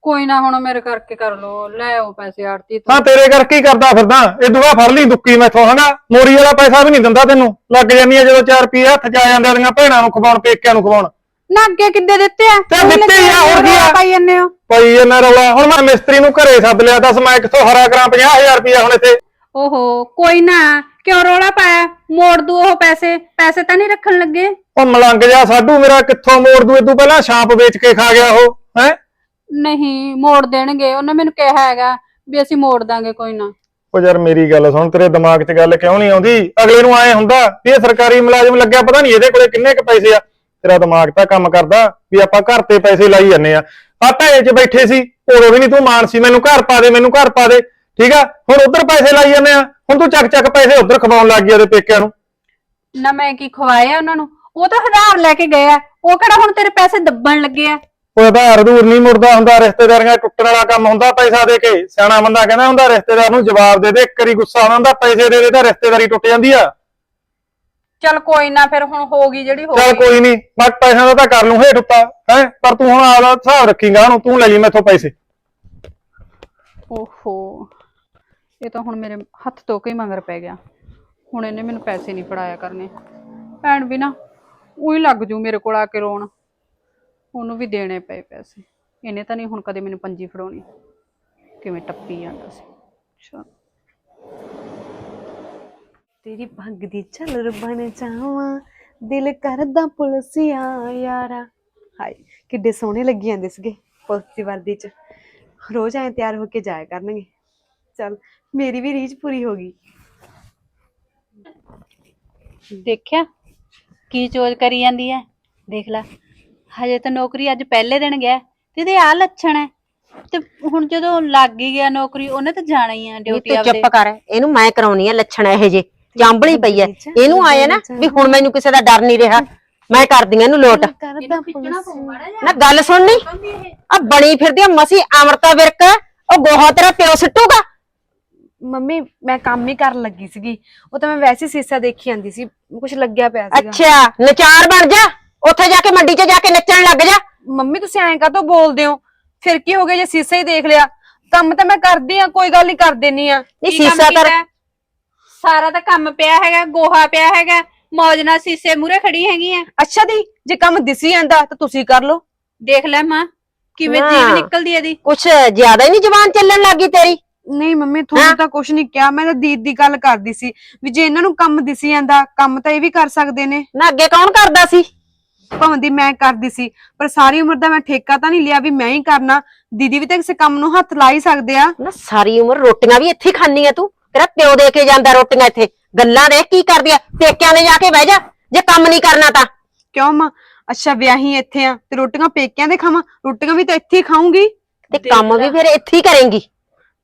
ਕੋਈ ਨਾ ਹੁਣ ਮੇਰੇ ਕਰਕੇ ਕਰ ਲਓ। ਲੈ ਆਓ ਪੈਸੇ ਆਰਤੀ ਤੋਂ। ਹਾਂ ਤੇਰੇ ਕਰਕੇ ਹੀ ਕਰਦਾ ਫਿਰਦਾ। ਇਹ ਦੁਆ ਫੜ ਲਈ ਦੁੱਕੀ ਮੈਥੋਂ ਹਨਾ? ਮੋਰੀ ਵਾਲਾ ਪੈਸਾ ਵੀ ਨਹੀਂ ਦਿੰਦਾ ਤੈਨੂੰ। ਲੱਗ ਜਾਂਦੀ ਜਦੋਂ 4 ਰੁਪਏ ਹੱਥ 'ਚ ਆ ਜਾਂਦੇ ਦੀਆਂ ਭੈਣਾਂ ਨੂੰ ਖਵਾਉਣ ਪੇਕਿਆਂ ਨੂੰ ਖਵਾਉਣ। ਨਾ ਅੱਗੇ ਕਿੱਦੇ ਦਿੱਤੇ ਆ? ਤੇ ਦਿੱਤੇ ਹੀ ਆ, ਹੋਰ ਕੀ ਆ? ਪਾਈ ਜੰਨੇ ਹੋ? ਪਈ ਇਹਨਾਂ ਰੌਲਾ। ਹੁਣ ਮੈਂ ਮਿਸਤਰੀ ਨੂੰ ਘਰੇ ਸੱਦ ਲਿਆ ਦੱਸ ਮੈਂ ਕਿੱਥੋਂ ਹਰਾ ਕਰਾਂ 50000 ਰੁਪਇਆ ਹੁਣ ਇੱਥੇ। ਓਹੋ ਕੋਈ ਨਾ ਕਿਉਂ ਰੋਲਾ ਪਾਇਆ? ਮੋੜ ਦੂ ਉਹ ਪੈਸੇ ਪੈਸੇ ਤਾਂ ਨਹੀਂ ਰੱਖਣ ਲੱਗੇ? ਉਹ ਮਲੰਗ ਜਾ ਸਾਡੂ ਮੇਰਾ ਕਿੱਥੋਂ ਮੋੜ ਦੂ? ਇਦੋਂ ਪਹਿਲਾਂ ਛਾਪ ਵੇਚ ਕੇ ਖਾ ਗਿਆ ਉਹ ਹੈ? ਨਹੀਂ ਮੋੜ ਦੇਣਗੇ ਉਹਨੇ ਮੈਨੂੰ ਕਿਹਾ ਹੈਗਾ ਵੀ ਅਸੀਂ ਮੋੜ ਦਾਂਗੇ ਕੋਈ ਨਾ। ਉਹ ਯਾਰ ਮੇਰੀ ਗੱਲ ਸੁਣ ਤੇਰੇ ਦਿਮਾਗ 'ਚ ਗੱਲ ਕਿਉਂ ਨਹੀਂ ਆਉਂਦੀ? ਅਗਲੇ ਨੂੰ ਐ ਹੁੰਦਾ ਵੀ ਇਹ ਸਰਕਾਰੀ ਮੁਲਾਜ਼ਮ ਲੱਗਿਆ ਪਤਾ ਨਹੀਂ ਇਹਦੇ ਕੋਲੇ ਕਿੰਨੇ ਕ ਪੈਸੇ ਆ। ਤੇਰਾ ਦਿਮਾਗ ਤਾਂ ਕੰਮ ਕਰਦਾ ਵੀ ਆਪਾਂ ਘਰ ਤੇ ਪੈਸੇ ਲਾਈ ਜੰਨੇ ਆ। ਆ ਢਾਏ 'ਚ ਬੈਠੇ ਸੀ ਉਦੋਂ ਵੀ ਨਹੀਂ ਤੂੰ ਮਾਨ ਸੀ ਮੈਨੂੰ ਘਰ ਪਾ ਦੇ ਮੈਨੂੰ ਘਰ ਪਾ ਦੇ। ਠੀਕ ਆ? ਹੁਣ ਉਧਰ ਪੈਸੇ ਲਾਈ ਜੰਨੇ ਆ। ਹੁਣ ਤੂੰ ਚੱਕ ਚੱਕ ਪੈਸੇ ਉਧਰ ਖਵਾਉਣ ਲੱਗ ਗਿਆ ਉਹਦੇ ਪੇਕਿਆਂ ਨੂੰ। ਨਾ ਮੈਂ ਕੀ ਖਵਾਇਆ ਉਹਨਾਂ ਨੂੰ? ਉਹ ਤਾਂ ਹਜ਼ਾਰ ਲੈ ਕੇ ਗਏ ਆ। ਉਹ ਕਿਹੜਾ ਹੁਣ ਤੇਰੇ ਪੈਸੇ ਦੱਬਣ ਲੱਗੇ ਆ? ਉਹ ਆਧਾਰ ਦੂਰ ਨਹੀਂ ਮੁੜਦਾ ਹੁੰਦਾ ਰਿਸ਼ਤੇਦਾਰੀਆਂ ਟੁੱਟਣ ਵਾਲਾ ਕੰਮ ਹੁੰਦਾ ਪੈਸਾ ਦੇ ਕੇ। ਸਿਆਣਾ ਬੰਦਾ ਕਹਿੰਦਾ ਹੁੰਦਾ ਰਿਸ਼ਤੇਦਾਰ ਨੂੰ ਜਵਾਬ ਦੇ ਦੇ ਇੱਕ ਵਾਰੀ ਗੁੱਸਾ ਆਉਂਦਾ ਪੈਸੇ ਦੇ ਦੇ ਤਾਂ ਰਿਸ਼ਤੇਦਾਰੀ ਟੁੱਟ ਜਾਂਦੀ ਆ। ਚੱਲ ਕੋਈ ਨਾ ਫਿਰ ਹੁਣ ਹੋ ਗਈ ਜਿਹੜੀ ਹੋ ਚੱਲ ਗਈ। ਕੋਈ ਨਹੀਂ ਮੈਂ ਪੈਸਿਆਂ ਦਾ ਤਾਂ ਕਰ ਲੂੰ ਹੇਠ ਉੱਤਾ ਹੈ? ਪਰ ਤੂੰ ਹੁਣ ਆਪਦਾ ਹਿਸਾਬ ਰੱਖੀਂਗਾ ਉਹਨੂੰ ਤੂੰ ਲੈ ਜੀ ਮੈਥੋਂ ਪੈਸੇ। ਓਹੋ ਇਹ ਤਾਂ ਹੁਣ ਮੇਰੇ ਹੱਥ ਧੋ ਕੇ ਹੀ ਮਗਰ ਪੈ ਗਿਆ। ਹੁਣ ਇਹਨੇ ਮੈਨੂੰ ਪੈਸੇ ਨਹੀਂ ਫੜਾਇਆ ਕਰਨੇ। ਭੈਣ ਵੀ ਨਾ ਉਹੀ ਲੱਗ ਜੂ ਮੇਰੇ ਕੋਲ ਆ ਕੇ ਰੋਣ। ਉਹਨੂੰ ਵੀ ਦੇਣੇ ਪਏ ਪੈਸੇ। ਇਹਨੇ ਤਾਂ ਨਹੀਂ ਹੁਣ ਕਦੇ ਮੈਨੂੰ ਪੰਜੀ ਫੜਾਉਣੀ। ਕਿਵੇਂ ਟੱਪੀ ਜਾਂਦਾ ਸੀ। ਚਲ। ਤੇਰੀ ਪੱਗ ਦੀ ਝਲਰ ਬਣ ਜਾਵਾਂ। ਦਿਲ ਕਰਦਾ ਪੁਲਸੀਆ ਯਾਰਾ। ਹਾਏ ਕਿੱਡੇ ਸੋਹਣੇ ਲੱਗੀ ਜਾਂਦੇ ਸੀਗੇ ਪੁਲਿਸ ਦੀ ਵਰਦੀ ਚ। ਰੋਜ਼ ਐ ਤਿਆਰ ਹੋ ਕੇ ਜਾਇਆ ਕਰਨਗੇ। ਚਲ ਮੇਰੀ ਵੀ ਰੀਝ ਪੂਰੀ ਹੋ ਗਈ। ਦੇਖਿਆ? ਕੀ ਚੋਜ ਕਰੀ ਜਾਂਦੀ ਹੈ ਦੇਖ ਲੈ। ਹਜੇ ਤਾਂ ਨੌਕਰੀ ਅੱਜ ਪਹਿਲੇ ਦਿਨ ਗਿਆ ਤੇ ਇਹਦੇ ਆ ਲੱਛਣ ਹੈ ਤੇ ਹੁਣ ਜਦੋਂ ਲੱਗ ਹੀ ਗਿਆ ਨੌਕਰੀ ਉਹਨੇ ਤਾਂ ਜਾਣਾ ਹੀ ਆ ਡਿਊਟੀ ਤੂੰ ਆਪਦੇ। ਚੁੱਪ ਕਰ। ਇਹਨੂੰ ਮੈਂ ਕਰਾਉਣੀ ਆ ਲੱਛਣ ਇਹੋ ਜੇ ਚਾਂਬਲੀ ਪਈ ਐ ਇਹਨੂੰ ਆਏ ਨਾ ਵੀ ਹੁਣ ਮੈਨੂੰ ਕਿਸੇ ਦਾ ਡਰ ਨਹੀਂ ਰਿਹਾ। ਮੈਂ ਕਰਦੀ ਆ ਇਹਨੂੰ ਲੋਟ। ਕਰਦਾ ਨਾ ਗੱਲ ਸੁਣਨੀ ਆ ਬਣੀ ਫਿਰਦੀ ਆ ਮਸੀ ਅਮਰਤਾ ਵਿਰਕ। ਉਹ ਗੋਹਾ ਤੇਰਾ ਪਿਓ ਸਿੱਟੂਗਾ। ਮੰਮੀ ਮੈਂ ਕੰਮ ਹੀ ਕਰਨ ਲੱਗੀ ਸੀਗੀ। ਉਹ ਤਾਂ ਮੈਂ ਵੈਸੇ ਹੀ ਸੀਸਾ ਦੇਖੀ ਜਾਂਦੀ ਸੀ। ਕੁਝ ਲੱਗਿਆ ਪਿਆ ਸੀਗਾ। ਅੱਛਾ ਨਚਾਰ ਬਣ ਜਾ। ਉੱਥੇ ਜਾ ਕੇ ਮੰਡੀ 'ਚ ਜਾ ਕੇ ਨੱਚਣ ਲੱਗ ਜਾ। ਮੰਮੀ ਤੁਸੀਂ ਐਂ ਕਾਹਤੋਂ ਬੋਲਦੇ ਹੋ? ਫਿਰ ਕੀ ਹੋ ਗਿਆ ਜੇ ਸੀਸਾ ਹੀ ਦੇਖ ਲਿਆ? ਕੰਮ ਤਾਂ ਮੈਂ ਕਰਦੀ ਆ ਕੋਈ ਗੱਲ ਨਹੀਂ ਕਰ ਦੇਣੀ ਆ। ਨਹੀਂ ਸੀਸਾ ਤਾਂ? ਸਾਰਾ ਤਾਂ ਕੰਮ ਪਿਆ ਹੈਗਾ ਗੋਹਾ ਪਿਆ ਹੈਗਾ ਮੌਜ ਨਾਲ ਸੀਸੇ ਮੂਰੇ ਖੜੀ ਹੈਗੀ ਆ ਅੱਛਾ ਦੀ ਜੇ ਕੰਮ ਦਿਸੀ ਜਾਂਦਾ ਤਾਂ ਤੁਸੀਂ ਕਰ ਲਓ। ਦੇਖ ਲੈ ਮਾਂ ਕਿਵੇਂ ਹਾਂ। ਜੀਵ ਨਿਕਲਦੀ ਇਹਦੀ। ਕੁਛ ਜ਼ਿਆਦਾ ਹੀ ਨਹੀਂ ਜ਼ਬਾਨ ਚੱਲਣ ਲੱਗੀ ਤੇਰੀ? ਨਹੀਂ ਮੰਮੀ ਹਾਂ। ਤੁਹਾਨੂੰ ਤਾਂ ਕੁਝ ਨਹੀਂ ਕਿਹਾ ਮੈਂ ਤਾਂ ਦੀਦ ਦੀ ਗੱਲ ਕਰਦੀ ਸੀ ਵੀ ਜੇ ਇਹਨਾਂ ਨੂੰ ਕੰਮ ਦਿਸੀ ਜਾਂਦਾ ਕੰਮ ਤਾਂ ਇਹ ਵੀ ਕਰ ਸਕਦੇ ਨੇ। ਨਾ ਅੱਗੇ ਕੌਣ ਕਰਦਾ ਸੀ? ਭਾਵੇਂ ਦੀ ਮੈਂ ਕਰਦੀ ਸੀ ਪਰ ਸਾਰੀ ਉਮਰ ਦਾ ਮੈਂ ਠੇਕਾ ਤਾਂ ਨਹੀਂ ਲਿਆ ਵੀ ਮੈਂ ਹੀ ਕਰਨਾ। ਦੀਦੀ ਵੀ ਤਾਂ ਕਿਸੇ ਕੰਮ ਨੂੰ ਹੱਥ ਲਾ ਹੀ ਸਕਦੇ ਆ। ਨਾ ਸਾਰੀ ਉਮਰ ਰੋਟੀਆਂ ਵੀ ਇੱਥੇ ਹੀ ਖਾਣੀ ਆ ਤੂੰ। ਤੇਰਾ ਪਿਓ ਦੇ ਕੇ ਜਾਂਦਾ ਰੋਟੀਆਂ ਇੱਥੇ। ਗੱਲਾਂ ਦੇਖ ਕੀ ਕਰਦੀ ਆ? ਪੇਕਿਆਂ ਦੇ ਜਾ ਕੇ ਬਹਿ ਜਾ। ਜੇ ਕੰਮ ਨਹੀਂ ਕਰਨਾ ਤਾਂ। ਕਿਉਂ ਮਾਂ? ਅੱਛਾ ਵਿਆਹੀ ਇੱਥੇ ਆ ਤੇ ਰੋਟੀਆਂ ਪੇਕਿਆਂ ਦੇ ਖਾਵਾਂ? ਰੋਟੀਆਂ ਵੀ ਤਾਂ ਇੱਥੇ ਹੀ ਖਾਊਂਗੀ। ਤੇ ਕੰਮ ਵੀ ਫਿਰ ਇੱਥੇ ਹੀ ਕਰੇਂਗੀ।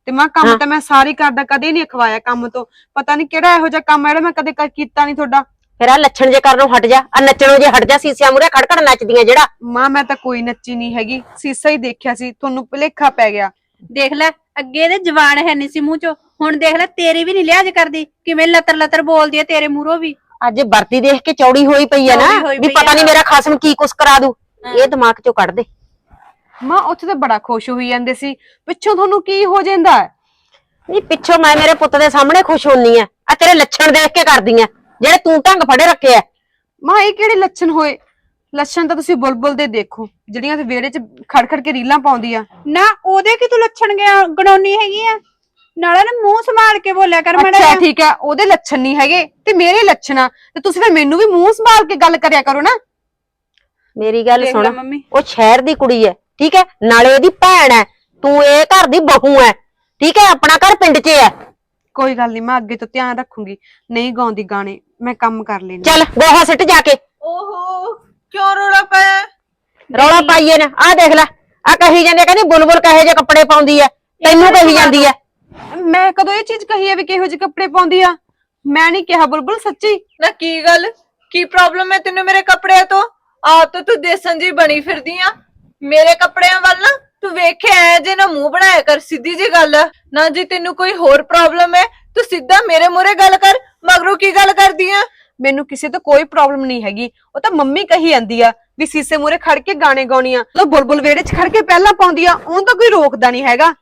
ਤੇ ਮਾਂ ਕੰਮ। ਤਾਂ ਮੈਂ ਸਾਰੀ ਕਰਦਾ ਕਦੇ ਨਹੀਂ ਅਖਵਾਇਆ ਕੰਮ ਤੋਂ। ਪਤਾ ਨਹੀਂ ਕਿਹੜਾ ਇਹੋ ਜਿਹਾ ਕੰਮ ਹੈ ਜਿਹੜਾ ਮੈਂ ਕਦੇ ਕੀਤਾ ਨਹੀਂ ਤੁਹਾਡਾ। ਫਿਰ ਆ ਲੱਛਣ ਜੇ ਕਰਨੋਂ ਹਟ ਜਾ। ਆ ਨੱਚਣੋਂ ਜੇ ਹਟ ਜਾ ਸੀਸਿਆਂ ਮੂਰੇ ਖੜਖੜ ਨੱਚਦੀਆਂ ਜਿਹੜਾ। ਮਾਂ ਮੈਂ ਤਾਂ ਕੋਈ ਨੱਚੀ ਨਹੀਂ ਹੈਗੀ। ਸੀਸਾ ਹੀ ਦੇਖਿਆ ਸੀ। ਤੁਹਾਨੂੰ ਭੁਲੇਖਾ ਪੈ ਗਿਆ। ਦੇਖ ਲੈ ਅੱਗੇ ਇਹਦੇ ਜਵਾਨ ਹੈ ਨਹੀਂ ਸੀ ਮੂੰਹ ਚੋਂ। ਹੁਣ ਦੇਖ ਲੈ ਤੇਰੀ ਵੀ ਨਹੀਂ ਲਿਆਜ ਕਰਦੀ। ਕਿਵੇਂ ਲਤਰ ਲਤਰ ਬੋਲਦੀ ਹੈ ਤੇਰੇ ਮੂਹਰੋਂ ਵੀ। ਅੱਜ ਵਰਤੀ ਦੇਖ ਕੇ ਚੌੜੀ ਹੋਈ ਪਈ ਆ ਨਾ ਚੌੜੀ ਹੋਈ ਵੀ ਪਈ ਪਤਾ ਆ। ਨਹੀਂ ਮੇਰਾ ਖਸਮ ਕੀ ਕੁਛ ਕਰਾ ਦੂ। ਇਹ ਦਿਮਾਗ ਚੋਂ ਕੱਢ ਦੇ। ਮਾਂ ਉੱਥੇ ਤਾਂ ਬੜਾ ਖੁਸ਼ ਹੋਈ ਜਾਂਦੇ ਸੀ। ਪਿੱਛੋਂ ਤੁਹਾਨੂੰ ਕੀ ਹੋ ਜਾਂਦਾ ਹੈ ਨਹੀਂ ਪਿੱਛੋਂ ਮੈਂ ਮੇਰੇ ਪੁੱਤ ਦੇ ਸਾਹਮਣੇ ਖੁਸ਼ ਹੁੰਨੀ ਆ ਆ ਤੇਰੇ ਲੱਛਣ ਦੇਖ ਕੇ ਕਰਦੀ ਆ ਜਿਹੜੇ ਤੂੰ ਢੰਗ ਫੜੇ ਰੱਖੇ ਆ ਮਾਂ ਇਹ ਕਿਹੜੇ ਲੱਛਣ ਹੋਏ? ਲੱਛਣ ਤਾਂ ਤੁਸੀਂ ਬੁਲਬੁਲ ਦੇ ਦੇਖੋ ਜਿਹੜੀਆਂ ਤੇ ਵਿਹੜੇ 'ਚ ਖੜਖੜ ਕੇ ਰੀਲਾਂ ਪਾਉਂਦੀ ਆ ਨਾ ਉਹਦੇ ਕੀ ਤੂੰ ਲੱਛਣ ਗਿਆ ਗਣਾਉਣੀ ਹੈਗੀ ਆ ਨਾਲੇ ਨਾ ਮੂੰਹ ਸੰਭਾਲ ਕੇ ਬੋਲਿਆ ਕਰ ਮੜਾ ਅੱਛਾ ਠੀਕ ਹੈ ਉਹਦੇ ਲੱਛਣ ਨਹੀਂ ਹੈਗੇ ਤੇ ਮੇਰੇ ਲੱਛਣ ਆ। ਤੇ ਤੁਸੀਂ ਫਿਰ ਮੈਨੂੰ ਵੀ ਮੂੰਹ ਸੰਭਾਲ ਕੇ ਗੱਲ ਕਰਿਆ ਕਰੋ ਨਾ। ਮੇਰੀ ਗੱਲ ਦੇਖ ਸੁਣ। ਮੰਮੀ। ਉਹ ਸ਼ਹਿਰ ਦੀ ਕੁੜੀ ਐ ਠੀਕ ਐ ਨਾਲੇ ਇਹਦੀ ਭੈਣ ਐ ਤੂੰ ਇਹ ਘਰ ਦੀ ਬਹੂ ਐ ਠੀਕ ਐ ਆਪਣਾ ਘਰ ਪਿੰਡ 'ਚ ਐ ਕੋਈ ਗੱਲ ਨਹੀਂ ਮੈਂ ਅੱਗੇ ਤੋਂ ਧਿਆਨ ਰੱਖੂੰਗੀ। ਨਹੀਂ ਗਾਉਂਦੀ ਗਾਣੇ ਮੈਂ ਕੰਮ ਕਰ ਲੈਣੀ ਚੱਲ ਗੋਹਾ ਸਿੱਟ ਜਾ ਕੇ। ਓਹੋ ਕਿਉਂ ਰੋਲਾ ਪਾਇਆ? ਰੌਲਾ ਪਾਈਏ ਨਾ। ਆਹ ਦੇਖ ਲੈ ਆ ਕਹੀ ਜਾਂਦੇ ਆ, ਕਹਿੰਦੀ ਬੁਲਬੁਲ ਕਹੇ ਜੇ ਕੱਪੜੇ ਪਾਉਂਦੀ ਐ ਤੈਨੂੰ ਕਹੀ ਜਾਂਦੀ ਐ ਮੈਂ ਕਦੋਂ ਇਹ ਚੀਜ਼ ਕਹੀ ਹੈ ਵੀ ਕਿਹੋ ਜਿਹੇ ਕੱਪੜੇ ਪਾਉਂਦੀ ਆ? ਮੈਂ ਨਹੀਂ ਕਿਹਾ ਬੁਲਬੁਲ ਸੱਚੀ। ਨਾ ਕੀ ਗੱਲ? ਕੀ ਪ੍ਰੋਬਲਮ ਹੈ ਤੈਨੂੰ ਮੇਰੇ ਕੱਪੜਿਆਂ ਤੋਂ? ਆਪ ਤਾਂ ਤੂੰ ਦੇਸਨ ਜੀ ਬਣੀ ਫਿਰਦੀ ਆ। ਮੇਰੇ ਕੱਪੜਿਆਂ ਵੱਲ ਨਾ ਤੂੰ ਵੇਖਿਆ ਐ ਜੇ ਨਾ ਮੂੰਹ ਬਣਾਇਆ ਕਰ ਸਿੱਧੀ ਜੀ ਗੱਲ। ਆ ਨਾ ਜੇ ਤੈਨੂੰ ਕੋਈ ਹੋਰ ਪ੍ਰੋਬਲਮ ਹੈ ਤੂੰ ਸਿੱਧਾ ਮੇਰੇ ਮੂਹਰੇ ਗੱਲ ਕਰ ਮਗਰੋਂ ਕੀ ਗੱਲ ਕਰਦੀ ਆ? ਮੈਨੂੰ ਕਿਸੇ ਤੋਂ ਕੋਈ ਪ੍ਰੋਬਲਮ ਨਹੀਂ ਹੈਗੀ। ਉਹ ਤਾਂ ਮੰਮੀ ਕਹੀ ਜਾਂਦੀ ਆ ਵੀ ਸੀਸੇ ਮੂਰੇ ਖੜ ਕੇ ਗਾਣੇ ਗਾਉਣੀ ਆ। ਉਹ ਬੁਲਬੁਲ ਵਿਹੜੇ 'ਚ ਖੜ ਕੇ ਪਹਿਲਾਂ ਪਾਉਂਦੀ ਆ ਉਹਨੂੰ ਤਾਂ ਕੋਈ ਰੋਕਦਾ ਨਹੀਂ ਹੈਗਾ।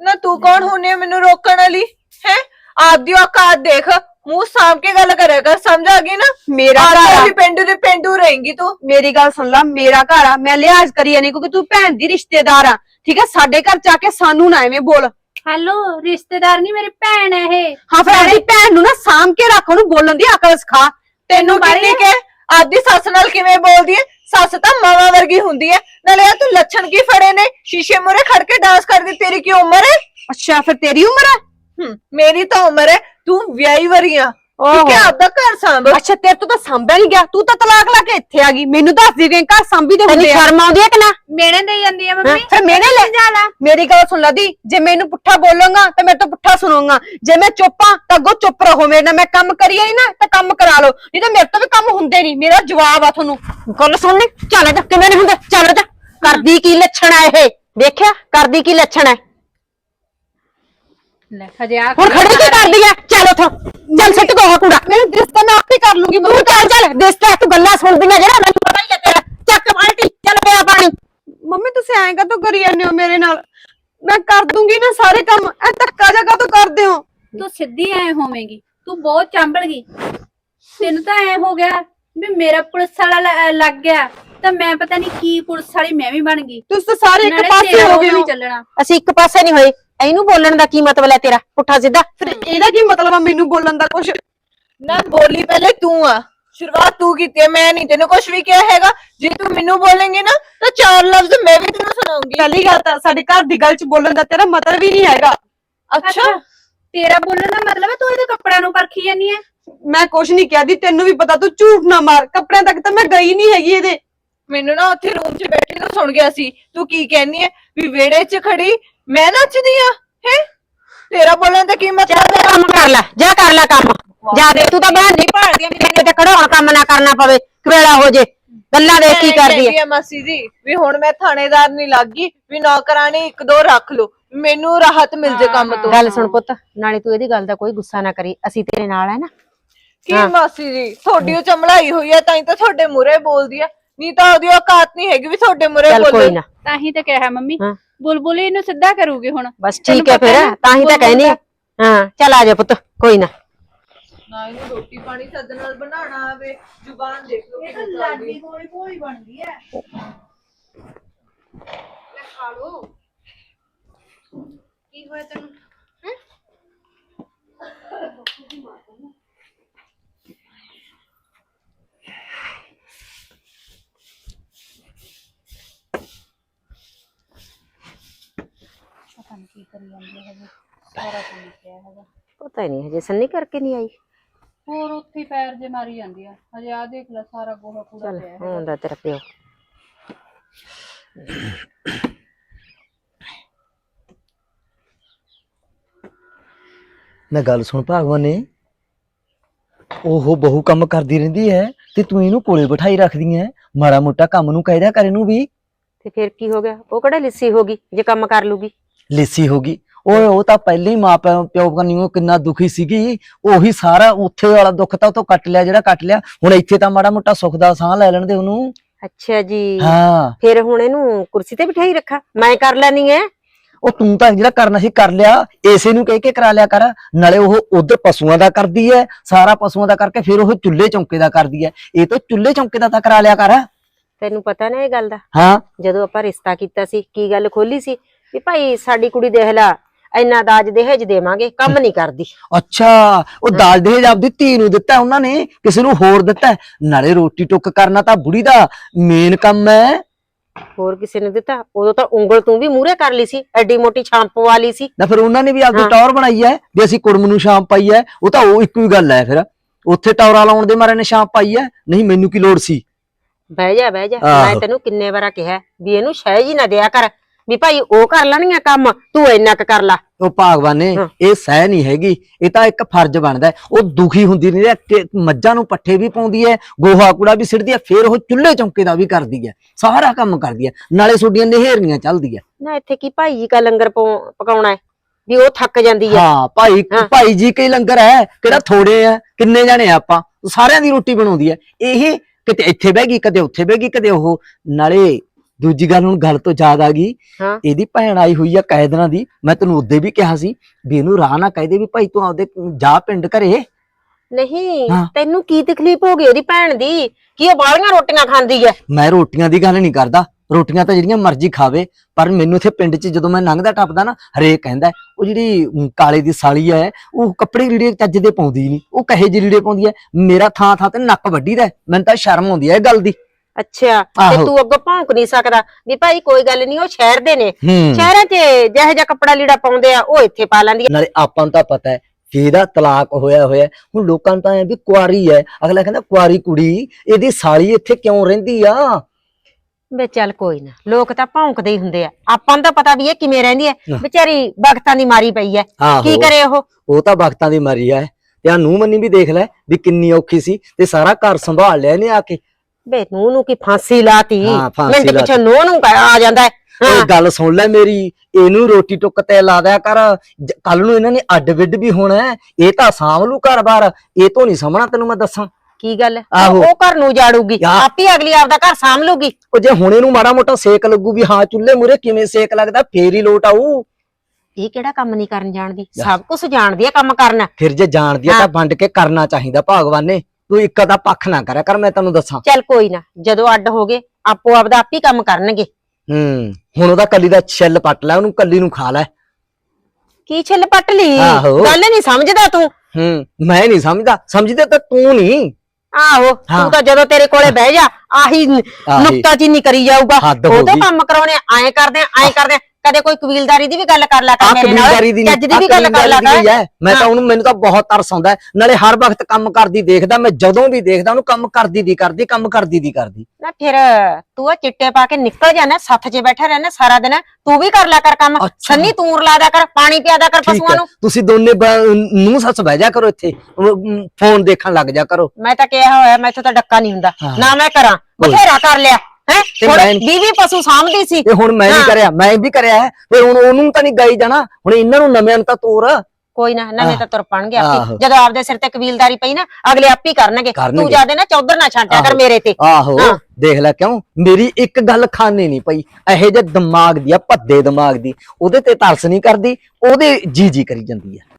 ਨਾ ਤੂੰ ਕੌਣ ਹੁੰਨੀ ਆ ਮੈਨੂੰ ਰੋਕਣ ਵਾਲੀ? ਹੈ? ਆਪਦੀ ਔਕਾਤ ਦੇਖ। ਮੂੰਹ ਸਾਂਭ ਕੇ ਗੱਲ ਕਰਿਆ ਕਰ ਸਮਝ ਆ ਗਈ ਨਾ? ਮੇਰਾ ਘਰ ਆ। ਵੀ ਪਿੰਡੂ ਦੇ ਪਿੰਡੂ ਰਹੇਂਗੀ ਤੂੰ। ਮੇਰੀ ਗੱਲ ਸੁਣ ਲੈ ਮੇਰਾ ਘਰ ਆ ਮੈਂ ਲਿਹਾਜ਼ ਕਰੀ ਨਹੀਂ ਕਿਉਂਕਿ ਤੂੰ ਭੈਣ ਦੀ ਰਿਸ਼ਤੇਦਾਰ ਆ। ਠੀਕ ਆ ਸਾਡੇ ਘਰ ਜਾ ਕੇ ਸਾਨੂੰ ਨਾ ਐਵੇਂ ਬੋਲ। ਹੈਲੋ ਰਿਸ਼ਤੇਦਾਰ ਨਹੀਂ ਮੇਰੀ ਭੈਣ ਹੈ ਇਹ। ਹਾਂ ਫਿਰ ਆਪਣੀ ਭੈਣ ਨੂੰ ਨਾ ਸਾਂਭ ਕੇ ਰੱਖ ਉਹਨੂੰ ਬੋਲਣ ਦੀ ਅਕਲ ਸਿਖਾ। ਤੈਨੂੰ ਬਾਰੇ- ਕਿੰਨੀ ਕਿ ਆਪਦੀ ਸੱਸ ਨਾਲ ਕਿਵੇਂ ਬੋਲਦੀ ਹੈ? ਸੱਸ ਤਾਂ ਮਾਵਾ ਵਰਗੀ ਹੁੰਦੀ ਹੈ ਨਾਲੇ ਆ ਤੂੰ ਲੱਛਣ ਕੀ ਫੜੇ ਨੇ? ਸ਼ੀਸ਼ੇ ਮੂਰੇ ਖੜ ਕੇ ਡਾਂਸ ਕਰਦੀ ਤੇਰੀ ਕੀ ਉਮਰ ਹੈ ਅੱਛਾ ਫਿਰ ਤੇਰੀ ਉਮਰ ਹੈ ਹੂੰ, ਮੇਰੀ ਤਾਂ ਉਮਰ ਹੈ ਤੂੰ ਵਿਆਹੀ ਵਰੀ ਆ। ਠੀਕ ਹੈ ਆਪਦਾ ਘਰ ਸੰਭ ਅੱਛਾ ਤੇਰੇ ਤੋਂ ਤਾਂ ਸੰਭਿਆ ਨਹੀਂ ਗਿਆ। ਤੂੰ ਤਾਂ ਤਲਾਕ ਲਾ ਕੇ ਇੱਥੇ ਆ ਗਈ। ਮੈਨੂੰ ਦੱਸ ਦੀ ਗਈ ਘਰ ਸੰਭੀ ਦੇ ਤੈਨੂੰ ਹੁੰਦੇ ਆ। ਸ਼ਰਮ ਆਉਂਦੀ ਹੈ ਕਿ ਨਾ? ਮੇਣੇ ਦੇ ਜਾਂਦੀ ਆ ਮੰਮੀ। ਫਿਰ ਮੇਰੇ ਲੈ। ਜਾ ਮੇਰੀ ਗੱਲ ਸੁਣ ਲਾ ਦੀ। ਜੇ ਮੈਨੂੰ ਪੁੱਠਾ ਬੋਲੋਗਾ ਤੇ ਮੇਰੇ ਤੋਂ ਪੁੱਠਾ ਸੁਣੋਗਾ। ਜੇ ਮੈਂ ਚੁੱਪਾਂ ਤਾਂ ਅੱਗੋਂ ਚੁੱਪ ਰਹੋ। ਮੇਰੇ ਨਾਲ ਮੈਂ ਕੰਮ ਕਰੀਏ ਨਾ ਤਾਂ ਕੰਮ ਕਰਾ ਲਓ। ਨਹੀਂ ਤਾਂ ਮੇਰੇ ਤੋਂ ਵੀ ਕੰਮ ਹੁੰਦੇ ਨਹੀਂ ਮੇਰਾ ਜਵਾਬ ਆ ਤੁਹਾਨੂੰ। ਗੱਲ ਸੁਣ ਲੈ ਚੱਲ ਜਾ। ਕਿਵੇਂ ਨਹੀਂ ਹੁੰਦੇ? ਚੱਲ ਜਾ। ਕਰਦੀ ਕੀ ਲੱਛਣ ਹੈ ਇਹ? ਦੇਖਿਆ ਕਰਦੀ ਕੀ ਲੱਛਣ ਹੈ ਲੈ ਹਜੇ ਆ ਹੁਣ ਖੜੀ ਕੀ ਕਰਦੀ ਹੈ ਚੱਲ ਉਥੋਂ ਚੱਲ ਸਿੱਟ ਗੋਹਾ ਕੂੜਾ। ਮੈਨੂੰ ਦਿਸ ਤਾਂ ਮੈਂ ਆਪੇ ਕਰ ਲੂੰਗੀ ਤੂੰ ਚੱਲ ਚੱਲ। ਦੇਸ ਤੇ ਤੂੰ ਗੱਲਾਂ ਸੁਣਦੀਆਂ ਜਿਹੜਾ ਮੈਨੂੰ ਪਤਾ ਹੀ ਤੇਰਾ। ਚੱਕ ਬਾਲਟੀ ਚੱਲ ਪਿਆ ਪਾਣੀ। ਮੰਮੀ ਤੁਸੀਂ ਐਂ ਕਾਹਤੋਂ ਕਰੀ ਜਾਂਦੇ ਹੋ ਮੇਰੇ ਨਾਲ? ਮੈਂ ਕਰ ਦੂੰਗੀ ਨਾ ਸਾਰੇ ਕੰਮ। ਐ ਧੱਕਾ ਜਗਾ ਤੋਂ ਕਰਦੇ ਹੋ? ਤੂੰ ਸਿੱਧੀ ਐ ਹੋਵੇਂਗੀ। ਤੂੰ ਬਹੁਤ ਚਾਂਬਲ ਗਈ। ਤੈਨੂੰ ਤਾਂ ਐ ਹੋ ਗਿਆ ਵੀ ਮੇਰਾ ਪੁਲਿਸ ਵਾਲਾ ਲ- ਲੱਗ ਗਿਆ। ਤਾਂ ਮੈਂ ਪਤਾ ਨਹੀਂ ਕੀ ਪੁਲਿਸ ਵਾਲੀ ਮੈਂ ਵੀ ਬਣ ਗਈ। ਤੁਸੀਂ ਤਾਂ ਸਾਰੇ ਇੱਕ ਨਾਲੇ ਪਾਸੇ ਤੇਰਾ ਹੋ ਗਏ ਵੀ ਹੋ ਚੱਲਣਾ। ਅਸੀਂ ਇੱਕ ਪਾਸੇ ਨਹੀਂ ਹੋਏ। ਇਹਨੂੰ ਬੋਲਣ ਦਾ ਕੀ ਮਤਲਬ ਹੈ ਤੇਰਾ? ਪੁੱਠਾ ਸਿੱਧਾ? ਫਿਰ ਇਹਦਾ ਕੀ ਮਤਲਬ ਆ ਮੈਨੂੰ ਬੋਲਣ ਦਾ ਕੁਛ? ਨਾ ਬੋਲੀ ਪਹਿਲੇ ਤੂੰ ਆ। ਸ਼ੁਰੂਆਤ ਤੂੰ ਕੀਤੀ ਹੈ ਮੈਂ ਨਹੀਂ। ਤੈਨੂੰ ਕੁਝ ਵੀ ਕਿਹਾ ਹੈਗਾ ਜੇ ਤੂੰ ਮੈਨੂੰ ਬੋਲੇਂਗੀ ਨਾ ਤਾਂ ਚਾਰ ਲਫ਼ਜ਼ ਮੈਂ ਵੀ ਤੈਨੂੰ ਸੁਣਾਉਂਗੀ। ਪਹਿਲੀ ਗੱਲ ਤਾਂ ਸਾਡੇ ਘਰ ਦੀ ਗੱਲ 'ਚ ਬੋਲਣ ਦਾ ਤੇਰਾ ਮਤਲਬ ਹੀ ਨਹੀਂ ਹੈਗਾ। ਅੱਛਾ। ਤੇਰਾ ਬੋਲਣ ਦਾ ਮਤਲਬ ਹੈ ਤੂੰ ਇਹਦੇ ਕੱਪੜਿਆਂ ਨੂੰ ਪਰਖੀ ਜਾਨੀ ਐ ਮੈਂ ਕੁਛ ਨਹੀਂ ਕਿਹਾ ਦੀ ਤੈਨੂੰ ਵੀ ਪਤਾ ਤੂੰ ਝੂਠ ਨਾ ਮਾਰ। ਕੱਪੜਿਆਂ ਤੱਕ ਤਾਂ ਮੈਂ ਗਈ ਨਹੀਂ ਹੈਗੀ ਇਹਦੇ। ਮੈਨੂੰ ਨਾ ਉੱਥੇ ਰੂਮ 'ਚ ਬੈਠੀ ਨੂੰ ਸੁਣ ਗਿਆ ਸੀ। ਤੂੰ ਕੀ ਕਹਿੰਨੀ ਹੈ? ਵੀ ਵਿਹੜੇ 'ਚ ਖੜੀ ਮੈਂ ਨੱਚਦੀ ਆ ਹੈ? ਤੇਰਾ ਬੋਲਣ ਦਾ ਕੀ ਮਤਲਬ ਚੱਲ ਕੰਮ ਕਰ ਲੈ ਜਾ ਕਰ ਲੈ ਕੰਮ। ਜਾ ਦੇ ਤੂੰ ਤਾਂ ਬਾਹਰ ਨਹੀਂ ਭਾਲਦੀ ਵੀ ਕਿਤੇ ਖੜੋਣ ਕੰਮ ਨਾ ਕਰਨਾ ਪਵੇ ਕਵੇਲਾ ਹੋ ਜੇ। ਗੱਲਾਂ ਦੇ ਕੀ ਕਰਦੀ ਹੈ ਮਾਸੀ ਜੀ ਵੀ ਹੁਣ ਮੈਂ ਥਾਣੇਦਾਰ ਨਹੀਂ ਲੱਗੀ ਵੀ ਨੌਕਰਾਨੀ ਇੱਕ ਦੋ ਰੱਖ ਲਓ ਮੈਨੂੰ ਰਾਹਤ ਮਿਲ ਜੇ ਕੰਮ ਤੋਂ। ਗੱਲ ਸੁਣ ਪੁੱਤ ਨਾਲੇ ਤੂੰ ਇਹਦੀ ਗੱਲ ਦਾ ਕੋਈ ਗੁੱਸਾ ਨਾ ਕਰੀ ਅਸੀਂ ਤੇਰੇ ਨਾਲ ਹੈ ਨਾ। ਕੀ ਮਾਸੀ ਜੀ ਤੁਹਾਡੀ ਉਹ ਚਮੜਾਈ ਹੋਈ ਹੈ ਤਾਂ ਹੀ ਤਾਂ ਤੁਹਾਡੇ ਮੂਰੇ ਬੋਲਦੀ ਹੈ ਨਹੀਂ ਤਾਂ ਉਹਦੀ ਔਕਾਤ ਨਹੀਂ ਹੈਗੀ ਵੀ ਤੁਹਾਡੇ ਮੂਰੇ ਚੱਲ ਬੋਲੇ। ਨਾ। ਤਾਂ ਹੀ ਤਾਂ ਕਿਹਾ ਮੰਮੀ ਹਾਂ। ਬੁਲਬੁਲ ਇਹਨੂੰ ਸਿੱਧਾ ਕਰੂਗੀ ਹੁਣ। ਬਸ ਠੀਕ ਹੈ ਫਿਰ ਤਾਂ ਹੀ ਤਾਂ ਬੁਲਬੁਲ ਕਹਿਨੀ ਆ। ਦਾ- ਹਾਂ ਚੱਲ ਆ ਜਾ ਪੁੱਤ ਕੋਈ ਨਾ। ਨਾ ਇਹਨੂੰ ਰੋਟੀ ਪਾਣੀ ਸੱਦ ਨਾਲ ਬਣਾਉਣਾ ਆਵੇ ਜ਼ੁਬਾਨ ਦੇਖ ਲਓ ਕਿੰਨੀ ਚੱਲਦੀ ਹੈ। ਕੀ ਹੋਇਆ ਤੈਨੂੰ? ਕੀ ਕਰੀ ਜਾਂਦੀ ਹੈ ਸਾਰਾ ਕੰਮ ਪਿਆ ਹੈਗਾ। ਪਤਾ ਨਹੀਂ ਹਜੇ ਸੰਨੀ ਕਰਕੇ ਨਹੀਂ ਆਈ? ਹੋਰ ਉੱਥੇ ਪੈਰ ਜੇ ਮਾਰੀ ਜਾਂਦੀ ਆ। ਹਜੇ ਆ ਦੇਖ ਲੈ ਸਾਰਾ ਗੋਹਾ ਕੂੜਾ ਚੱਲ ਪਿਆ ਹੈ ਹੁੰਦਾ ਤੇਰਾ ਪਿਓ। ਨਾ ਗੱਲ ਸੁਣ ਭਗਵਾਨ ਨੇ। ਉਹ ਬਹੂ ਕੰਮ ਕਰਦੀ ਰਹਿੰਦੀ ਹੈ ਤੇ ਤੂੰ ਇਹਨੂੰ ਕੋਲੇ ਬਿਠਾਈ ਰੱਖਦੀ ਹੈ। ਮਾੜਾ ਮੋਟਾ ਕੰਮ ਨੂੰ ਕਹਿ ਦਿਆ ਕਰ ਇਹਨੂੰ ਵੀ। ਤੇ ਫਿਰ ਕੀ ਹੋ ਗਿਆ? ਉਹ ਕਿਹੜਾ ਲਿੱਸੀ ਹੋ ਗਈ ਜੇ ਕੰਮ ਕਰ ਲੂਗੀ? ਲੇਸੀ ਹੋ ਗਈ। ਓਏ ਉਹ ਤਾਂ ਪਹਿਲੇ ਹੀ ਮਾਂ ਪਿਓ ਪਿਓ ਕੰਨੀਓ ਕਿੰਨਾ ਦੁਖੀ ਸੀਗੀ। ਉਹੀ ਸਾਰਾ ਉੱਥੇ ਵਾਲਾ ਦੁੱਖ ਤਾਂ ਉਹ ਤੋਂ ਕੱਟ ਲਿਆ ਜਿਹੜਾ ਕੱਟ ਲਿਆ। ਹੁਣ ਇੱਥੇ ਤਾਂ ਮਾੜਾ ਮੋਟਾ ਸੁੱਖ ਦਾ ਸਾਹ ਲੈ ਲੈਣ ਦੇ ਉਹਨੂੰ। ਅੱਛਾ ਜੀ। ਹਾਂ। ਫਿਰ ਹੁਣ ਇਹਨੂੰ ਕੁਰਸੀ ਤੇ ਬਿਠਾਈ ਰੱਖਾ। ਮੈਂ ਕਰ ਲੈਣੀ ਹੈ ਉਹ ਤੂੰ ਤਾਂ ਜਿਹੜਾ ਕਰਨਾ ਸੀ ਕਰ ਲਿਆ। ਏਸੇ ਨੂੰ ਕਹਿ ਕੇ ਕਰਾ ਲਿਆ ਕਰ। ਨਾਲੇ ਉਹ ਉਧਰ ਪਸ਼ੂਆਂ ਦਾ ਕਰਦੀ ਹੈ ਸਾਰਾ ਪਸ਼ੂਆਂ ਦਾ ਕਰਕੇ ਫਿਰ ਉਹ ਚੁੱਲ੍ਹੇ ਚੌਂਕੇ ਦਾ ਕਰਦੀ ਹੈ ਇਹ ਤਾਂ ਚੁੱਲ੍ਹੇ ਚੌਂਕੇ ਦਾ ਤਾਂ ਕਰਾ ਲਿਆ ਕਰ। ਤੈਨੂੰ ਪਤਾ ਨਾ ਇਹ ਗੱਲ ਦਾ। ਹਾਂ। ਜਦੋਂ ਆਪਾਂ ਰਿਸ਼ਤਾ ਕੀਤਾ ਸੀ ਕੀ ਗੱਲ ਖੋਲੀ ਸੀ? ਵੀ ਭਾਈ ਸਾਡੀ ਕੁੜੀ ਦੇਖ ਲੈ ਇੰਨਾ ਦਾਜ ਦਹੇਜ ਦੇਵਾਂਗੇ ਕੰਮ ਨਹੀਂ ਕਰਦੀ। ਅੱਛਾ ਉਹ ਦਾਜ ਦਹੇਜ ਆਪਦੀ ਧੀ ਨੂੰ ਦਿੱਤਾ ਉਹਨਾਂ ਨੇ ਕਿਸੇ ਨੂੰ ਹੋਰ ਦਿੱਤਾ ਨਾਲੇ ਰੋਟੀ ਟੁੱਕ ਕਰਨਾ ਤਾਂ ਬੁੜੀ ਦਾ ਮੇਨ ਕੰਮ ਹੈ। ਹੋਰ ਕਿਸੇ ਨੇ ਦਿੱਤਾ? ਉਦੋਂ ਤਾਂ ਉਂਗਲ ਤੂੰ ਵੀ ਮੂਹਰੇ ਕਰ ਲਈ ਸੀ ਐਡੀ ਮੋਟੀ ਛਾਂਪ ਪਵਾ ਲਈ ਸੀ। ਨਾ ਫਿਰ ਉਹਨਾਂ ਨੇ ਵੀ ਆਪਦੀ ਹਾਂ। ਟੌਰ ਬਣਾਈ ਹੈ ਵੀ ਅਸੀਂ ਕੁੜਮ ਨੂੰ ਸ਼ਾਮ ਪਾਈ ਹੈ। ਉਹ ਤਾਂ ਉਹ ਇੱਕੋ ਹੀ ਗੱਲ ਹੈ ਫਿਰ। ਉੱਥੇ ਟੌਰਾ ਲਾਉਣ ਦੇ ਮਾਰੇ ਨੇ ਸ਼ਾਮ ਪਾਈ ਹੈ। ਨਹੀਂ ਮੈਨੂੰ ਕੀ ਲੋੜ ਸੀ? ਬਹਿ ਜਾ ਬਹਿ ਜਾ। ਮੈਂ ਤੈਨੂੰ ਕਿੰਨੇ ਵਾਰਾ ਕਿਹਾ ਵੀ ਇਹਨੂੰ ਸ਼ਹਿ ਜੀ ਨਾ ਦਿਆ ਕਰ। ਵੀ ਭਾਈ ਉਹ ਕਰ ਲੈਣਗੀਆਂ ਕੰਮ ਤੂੰ ਇੰਨਾ ਕੁ ਕਰ ਲਾ ਉਹ ਭਾਗਵਾਨ ਨੇ ਹਾਂ। ਇਹ ਸਹਿ ਨਹੀਂ ਹੈਗੀ ਇਹ ਤਾਂ ਇੱਕ ਫਰਜ਼ ਬਣਦਾ ਹੈ। ਉਹ ਦੁਖੀ ਹੁੰਦੀ ਨਹੀਂ ਤੇ ਮੱਝਾਂ ਨੂੰ ਪੱਠੇ ਵੀ ਪਾਉਂਦੀ ਹੈ ਗੋਹਾ ਕੂੜਾ ਵੀ ਸਿੱਟਦੀ ਹੈ ਫਿਰ ਉਹ ਚੁੱਲ੍ਹੇ ਚੌਂਕੇ ਦਾ ਵੀ ਕਰਦੀ ਹੈ ਸਾਰਾ ਕੰਮ ਕਰਦੀ ਹੈ ਨਾਲੇ ਤੁਹਾਡੀਆਂ ਨਹਿਰਨੀਆਂ ਚੱਲਦੀ ਹੈ ਨਾ ਇੱਥੇ ਕੀ ਭਾਈ ਜੀ ਕਾ ਲੰਗਰ ਪਾਉ- ਪਕਾਉਣਾ ਹੈ ਵੀ ਉਹ ਥੱਕ ਜਾਂਦੀ ਹੈ ਹਾਂ ਭਾਈ ਹਾਂ। ਭਾਈ ਜੀ ਕਈ ਲੰਗਰ ਹੈ ਕਿਹੜਾ ਥੋੜੇ ਆ ਕਿੰਨੇ ਜਾਣੇ ਆ ਆਪਾਂ ਸਾਰਿਆਂ ਦੀ ਰੋਟੀ ਬਣਾਉਂਦੀ ਹੈ ਇਹ ਕਿਤੇ ਇੱਥੇ ਬਹਿ ਗਈ ਕਦੇ ਉੱਥੇ ਬਹਿ ਗਈ ਕਦੇ ਉਹ ਨਾਲੇ ਦੂਜੀ ਗੱਲ ਹੁਣ ਗੱਲ ਤੋਂ ਯਾਦ ਆ ਗਈ ਹਾਂ। ਇਹਦੀ ਭੈਣ ਆਈ ਹੋਈ ਆ ਕਾਇ ਦਿਨਾਂ ਦੀ ਮੈਂ ਤੈਨੂੰ ਉਦੋਂ ਵੀ ਕਿਹਾ ਸੀ ਵੀ ਇਹਨੂੰ ਰਾਹ ਨਾ ਕਹਿ ਦੇ ਵੀ ਭਾਈ ਤੂੰ ਆਪਦੇ ਜਾ ਪਿੰਡ ਘਰੇ ਨਹੀਂ ਹਾਂ। ਤੈਨੂੰ ਕੀ ਤਕਲੀਫ ਹੋ ਗਈ ਉਹਦੀ ਭੈਣ ਦੀ ਕੀ ਉਹ ਬਾਲੀਆਂ ਰੋਟੀਆਂ ਖਾਂਦੀ ਹੈ ਮੈਂ ਰੋਟੀਆਂ ਦੀ ਗੱਲ ਨਹੀਂ ਕਰਦਾ ਰੋਟੀਆਂ ਤਾਂ ਜਿਹੜੀਆਂ ਮਰਜ਼ੀ ਖਾਵੇ ਪਰ ਮੈਨੂੰ ਇੱਥੇ ਪਿੰਡ 'ਚ ਜਦੋਂ ਮੈਂ ਲੰਘਦਾ ਟੱਪਦਾ ਨਾ ਹਰੇਕ ਕਹਿੰਦਾ ਉਹ ਜਿਹੜੀ ਅਮ, ਕਾਲੇ ਦੀ ਸਾਲੀ ਹੈ ਉਹ ਕੱਪੜੇ ਲੀੜੇ ਚੱਜ ਦੇ ਪਾਉਂਦੀ ਨਹੀਂ ਉਹ ਕਹੇ ਜਿਹੇ ਲੀੜੇ ਪਾਉਂਦੀ ਹੈ ਮੇਰਾ ਥਾਂ ਥਾਂ ਤੇ ਨੱਕ ਵੱਢੀ ਦਾ ਹੈ। ਮੈਨੂੰ ਤਾਂ ਸ਼ਰਮ ਆਉਂਦੀ ਹੈ ਇਹ ਗੱਲ ਦੀ ਅੱਛਾ ਤੇ ਆਹੋ। ਤੂੰ ਅੱਗੋਂ ਭੌਂਕ ਨਹੀਂ ਸਕਦਾ। ਵੀ ਭਾਈ ਕੋਈ ਗੱਲ ਨਹੀਂ ਉਹ ਸ਼ਹਿਰ ਦੇ ਨੇ। ਹੂੰ। ਸ਼ਹਿਰਾਂ 'ਚ ਜਿਹੋ ਜਿਹਾ ਕੱਪੜਾ ਲੀੜਾ ਪਾਉਂਦੇ ਆ ਉਹ ਇੱਥੇ ਪਾ ਲੈਂਦੀ ਨਾਲੇ ਆਪਾਂ ਨੂੰ ਤਾਂ ਪਤਾ ਹੈ ਕਿ ਇਹਦਾ ਤਲਾਕ ਹੋਇਆ ਹੋਇਆ ਹੈ। ਹੁਣ ਲੋਕਾਂ ਨੂੰ ਤਾਂ ਐ ਵੀ ਕੁਆਰੀ ਹੈ। ਅਗਲਾ ਕਹਿੰਦਾ ਕੁਆਰੀ ਕੁੜੀ ਇਹਦੀ ਸਾਲੀ ਇੱਥੇ ਕਿਉਂ ਰਹਿੰਦੀ ਆ? ਵੇ ਚੱਲ ਕੋਈ ਨਾ ਲੋਕ ਤਾਂ ਭੌਂਕਦੇ ਹੀ ਹੁੰਦੇ ਆ। ਆਪਾਂ ਨੂੰ ਤਾਂ ਪਤਾ ਵੀ ਇਹ ਕਿਵੇਂ ਰਹਿੰਦੀ ਹੈ। ਹਾਂ। ਵਿਚਾਰੀ ਵਕਤਾਂ ਦੀ ਮਾਰੀ ਪਈ ਹੈ। ਆਹੋ। ਕੀ ਕਰੇ ਉਹ? ਉਹ ਤਾਂ ਵਕਤਾਂ ਦੀ ਮਰੀ ਹੈ। ਤੇ ਆ ਨੂੰ ਮੰਨੀ ਵੀ ਦੇਖ ਲੈ ਵੀ ਕਿੰਨੀ ਔਖੀ ਸੀ ਤੇ ਸਾਰਾ ਘਰ ਸੰਭਾਲ ਲਿਆ ਇਹਨੇ ਆ ਕੇ। ਵੇ ਨੂੰ ਨੂੰ ਕੀ ਫਾਂਸੀ ਲਾਤੀ? ਹਾਂ, ਫਾਂਸੀ ਮਿੰਟ ਪਿੱਛੇ। ਨੋ ਨੂੰ ਆ ਜਾਂਦਾ ਹੈ। ਓਏ ਹਾਂ। ਗੱਲ ਸੁਣ ਲੈ ਮੇਰੀ ਇਹਨੂੰ ਰੋਟੀ ਟੁੱਕ ਤੇ ਲਾ ਦਿਆ ਕਰ। ਕੱਲ ਨੂੰ ਇਹਨਾਂ ਨੇ ਅੱਡ ਵਿੱਡ ਵੀ ਹੋਣਾ ਹੈ। ਇਹ ਤਾਂ ਸਾਂਭ ਲੂ ਘਰ-ਬਾਰ। ਇਹ ਤੋਂ ਨਹੀਂ ਸਮਝਣਾ ਤੈਨੂੰ ਮੈਂ ਦੱਸਾਂ। ਕੀ ਗੱਲ? ਹੈ? ਆਹੋ। ਉਹ ਘਰ ਨੂੰ ਜਾੜੂਗੀ ਯਾ। ਆਪੀ ਅਗਲੀ ਆਪਦਾ ਘਰ ਸਾਂਭ ਲੂਗੀ। ਉਹ ਜੇ ਹੁਣ ਇਹਨੂੰ ਮਾੜਾ ਮੋਟਾ ਸੇਕ ਲੱਗੂ ਵੀ ਹਾਂ ਚੁੱਲ੍ਹੇ ਮੂਰੇ ਕਿਵੇਂ ਸੇਕ ਲੱਗਦਾ ਫੇਰ ਹੀ ਲੋਟ ਆਊ। ਇਹ ਕਿਹੜਾ ਕੰਮ ਨਹੀਂ ਕਰਨ ਜਾਣਦੀ? ਸਭ ਕੁਝ ਜਾਣਦੀ ਹੈ ਕੰਮ ਕਰਨਾ। ਫਿਰ ਜੇ ਜਾਣਦੀ ਆ ਹਾਂ। ਤਾਂ ਵੰਡ ਕੇ ਕਰਨਾ ਚਾਹੀਦਾ ਭਗਵਾਨ। ਨੇ ਤੂੰ ਇੱਕ ਦਾ ਪੱਖ ਨਾ ਕਰਿਆ ਕਰ ਮੈਂ ਤੈਨੂੰ ਦੱਸਾਂ। ਚੱਲ ਕੋਈ ਨਾ ਜਦੋਂ ਅੱਡ ਹੋ ਗਏ ਆਪੋ ਆਪਦਾ ਆਪੀ ਕੰਮ ਕਰਨਗੇ। ਹੂੰ ਹੁਣ ਉਹਦਾ ਕੱਲੀ ਦਾ ਛਿੱਲ ਪੱਟ ਲੈ ਉਹਨੂੰ ਕੱਲੀ ਨੂੰ ਖਾ ਲੈ। ਕੀ ਛਿੱਲ ਪੱਟ ਲਈ? ਆਹੋ। ਗੱਲ ਨਹੀਂ ਸਮਝਦਾ ਤੂੰ? ਹੂੰ ਮੈਂ ਨਹੀਂ ਸਮਝਦਾ ਸਮਝਦੇ ਤਾਂ ਤੂੰ ਨਹੀਂ। ਆਹੋ ਹਾਂ। ਤੂੰ ਤਾਂ ਜਦੋਂ ਤੇਰੇ ਕੋਲੇ ਬਹਿ ਜਾ ਆਹੀ ਨੁਕਤਾ ਚੀਨੀ ਕਰੀ ਜਾਊਗਾ। ਹੱਦ ਹੋ ਉਹ ਤੋਂ ਗਈ। ਕੰਮ ਕਰਾਉਣੇ ਐਂ ਕਰਦੇ ਐਂ ਕਰਦੇ ਕਦੇ ਕੋਈ ਕਬੀਲਦਾਰੀ ਦੀ ਵੀ ਗੱਲ ਕਰ ਲਿਆ ਕਰ ਮੇਰੇ ਨਾਲ ਕਬੀਲਦਾਰੀ ਦੀ ਚੱਜ ਦੀ ਵੀ ਗੱਲ ਕਰ ਲਿਆ ਕਰ ਮੈਂ ਤਾਂ ਉਹਨੂੰ ਮੈਨੂੰ ਤਾਂ ਬਹੁਤ ਤਰਸ ਆਉਂਦਾ। ਨਾਲੇ ਹਰ ਵਕਤ ਕੰਮ ਕਰਦੀ ਦੇਖਦਾ ਮੈਂ ਜਦੋਂ ਵੀ ਦੇਖਦਾ ਉਹਨੂੰ ਕੰਮ ਕਰਦੀ ਦੀ ਕਰਦੀ ਕੰਮ ਕਰਦੀ ਦੀ ਕਰਦੀ। ਨਾ ਫਿਰ ਤੂੰ ਆ ਚਿੱਟੇ ਪਾ ਕੇ ਨਿਕਲ ਜਾਣਾ ਸੱਥ 'ਚ ਬੈਠਾ ਰਹਿਣਾ ਸਾਰਾ ਦਿਨ। ਤੂੰ ਵੀ ਕਰ ਲਿਆ ਕਰ ਕੰਮ। ਸੰਨੀ ਤੂੰ ਰਲਾ ਦਿਆ ਕਰ ਪਾਣੀ ਪਿਆਦਾ ਕਰ ਠੀਕ ਪਸ਼ੂਆਂ ਨੂੰ। ਤੁਸੀਂ ਦੋਨੇ ਨੂੰ ਸੱਸ ਬਹਿ ਜਾ ਕਰੋ ਇੱਥੇ। ਫੋਨ ਦੇਖਣ ਲੱਗ ਜਾ ਕਰੋ। ਮੈਂ ਤਾਂ ਕਿਹਾ ਹੋਇਆ ਮੈਥੋਂ ਤਾਂ ਡੱਕਾ ਨਹੀਂ ਹੁੰਦਾ। ਨਾ ਮੈਂ ਕਰਾਂ। ਬਥੇਰਾ ਕਰ ਲਿਆ। ਹੈ? ਤੇ ਮੈਂ- 20 ਪਸ਼ੂ ਸਾਂਭਦੀ ਸੀ। ਇਹ ਹੁਣ ਮੈਂ ਨਹੀਂ ਹਾਂ। ਕਰਿਆ ਮੈਂ ਵੀ ਕਰਿਆ ਹੈ। ਫਿਰ ਹੁਣ ਉਹਨੂੰ ਤਾਂ ਨਹੀਂ ਗਾਈ ਜਾਣਾ। ਹੁਣ ਇਹਨਾਂ ਨੂੰ ਨਵਿਆਂ ਨੂੰ ਤਾਂ ਤੋਰ। ਕੋਈ ਨਾ ਨਵੇਂ ਤਾਂ ਤੁਰ ਪਣਗੇ ਆਹੋ। ਆਪੇ ਜਦੋਂ ਆਪਦੇ ਸਿਰ ਤੇ ਕਬੀਲਦਾਰੀ ਪਈ ਨਾ ਅਗਲੇ ਆਪੇ ਕਰਨਗੇ। ਕਰਨਗੇ। ਤੂੰ ਜਾਦੇ ਨਾ ਚੌਧਰ ਨਾ ਛੱਡਿਆ ਕਰ ਆਹੋ। ਮੇਰੇ ਤੇ। ਆਹੋ। ਹਾਂ। ਦੇਖ ਲੈ ਕਿਉਂ? ਮੇਰੀ ਇੱਕ ਗੱਲ ਖਾਨੇ ਨਹੀਂ ਪਈ। ਇਹੋ ਜਿਹੇ ਦਿਮਾਗ ਦੀ ਆ ਭੱਦੇ ਦਿਮਾਗ ਦੀ। ਉਹਦੇ ਤੇ ਤਰਸ ਨਹੀਂ ਕਰਦੀ ਉਹਦੇ ਜੀ ਜੀ ਕਰੀ ਜਾਂਦੀ ਆ।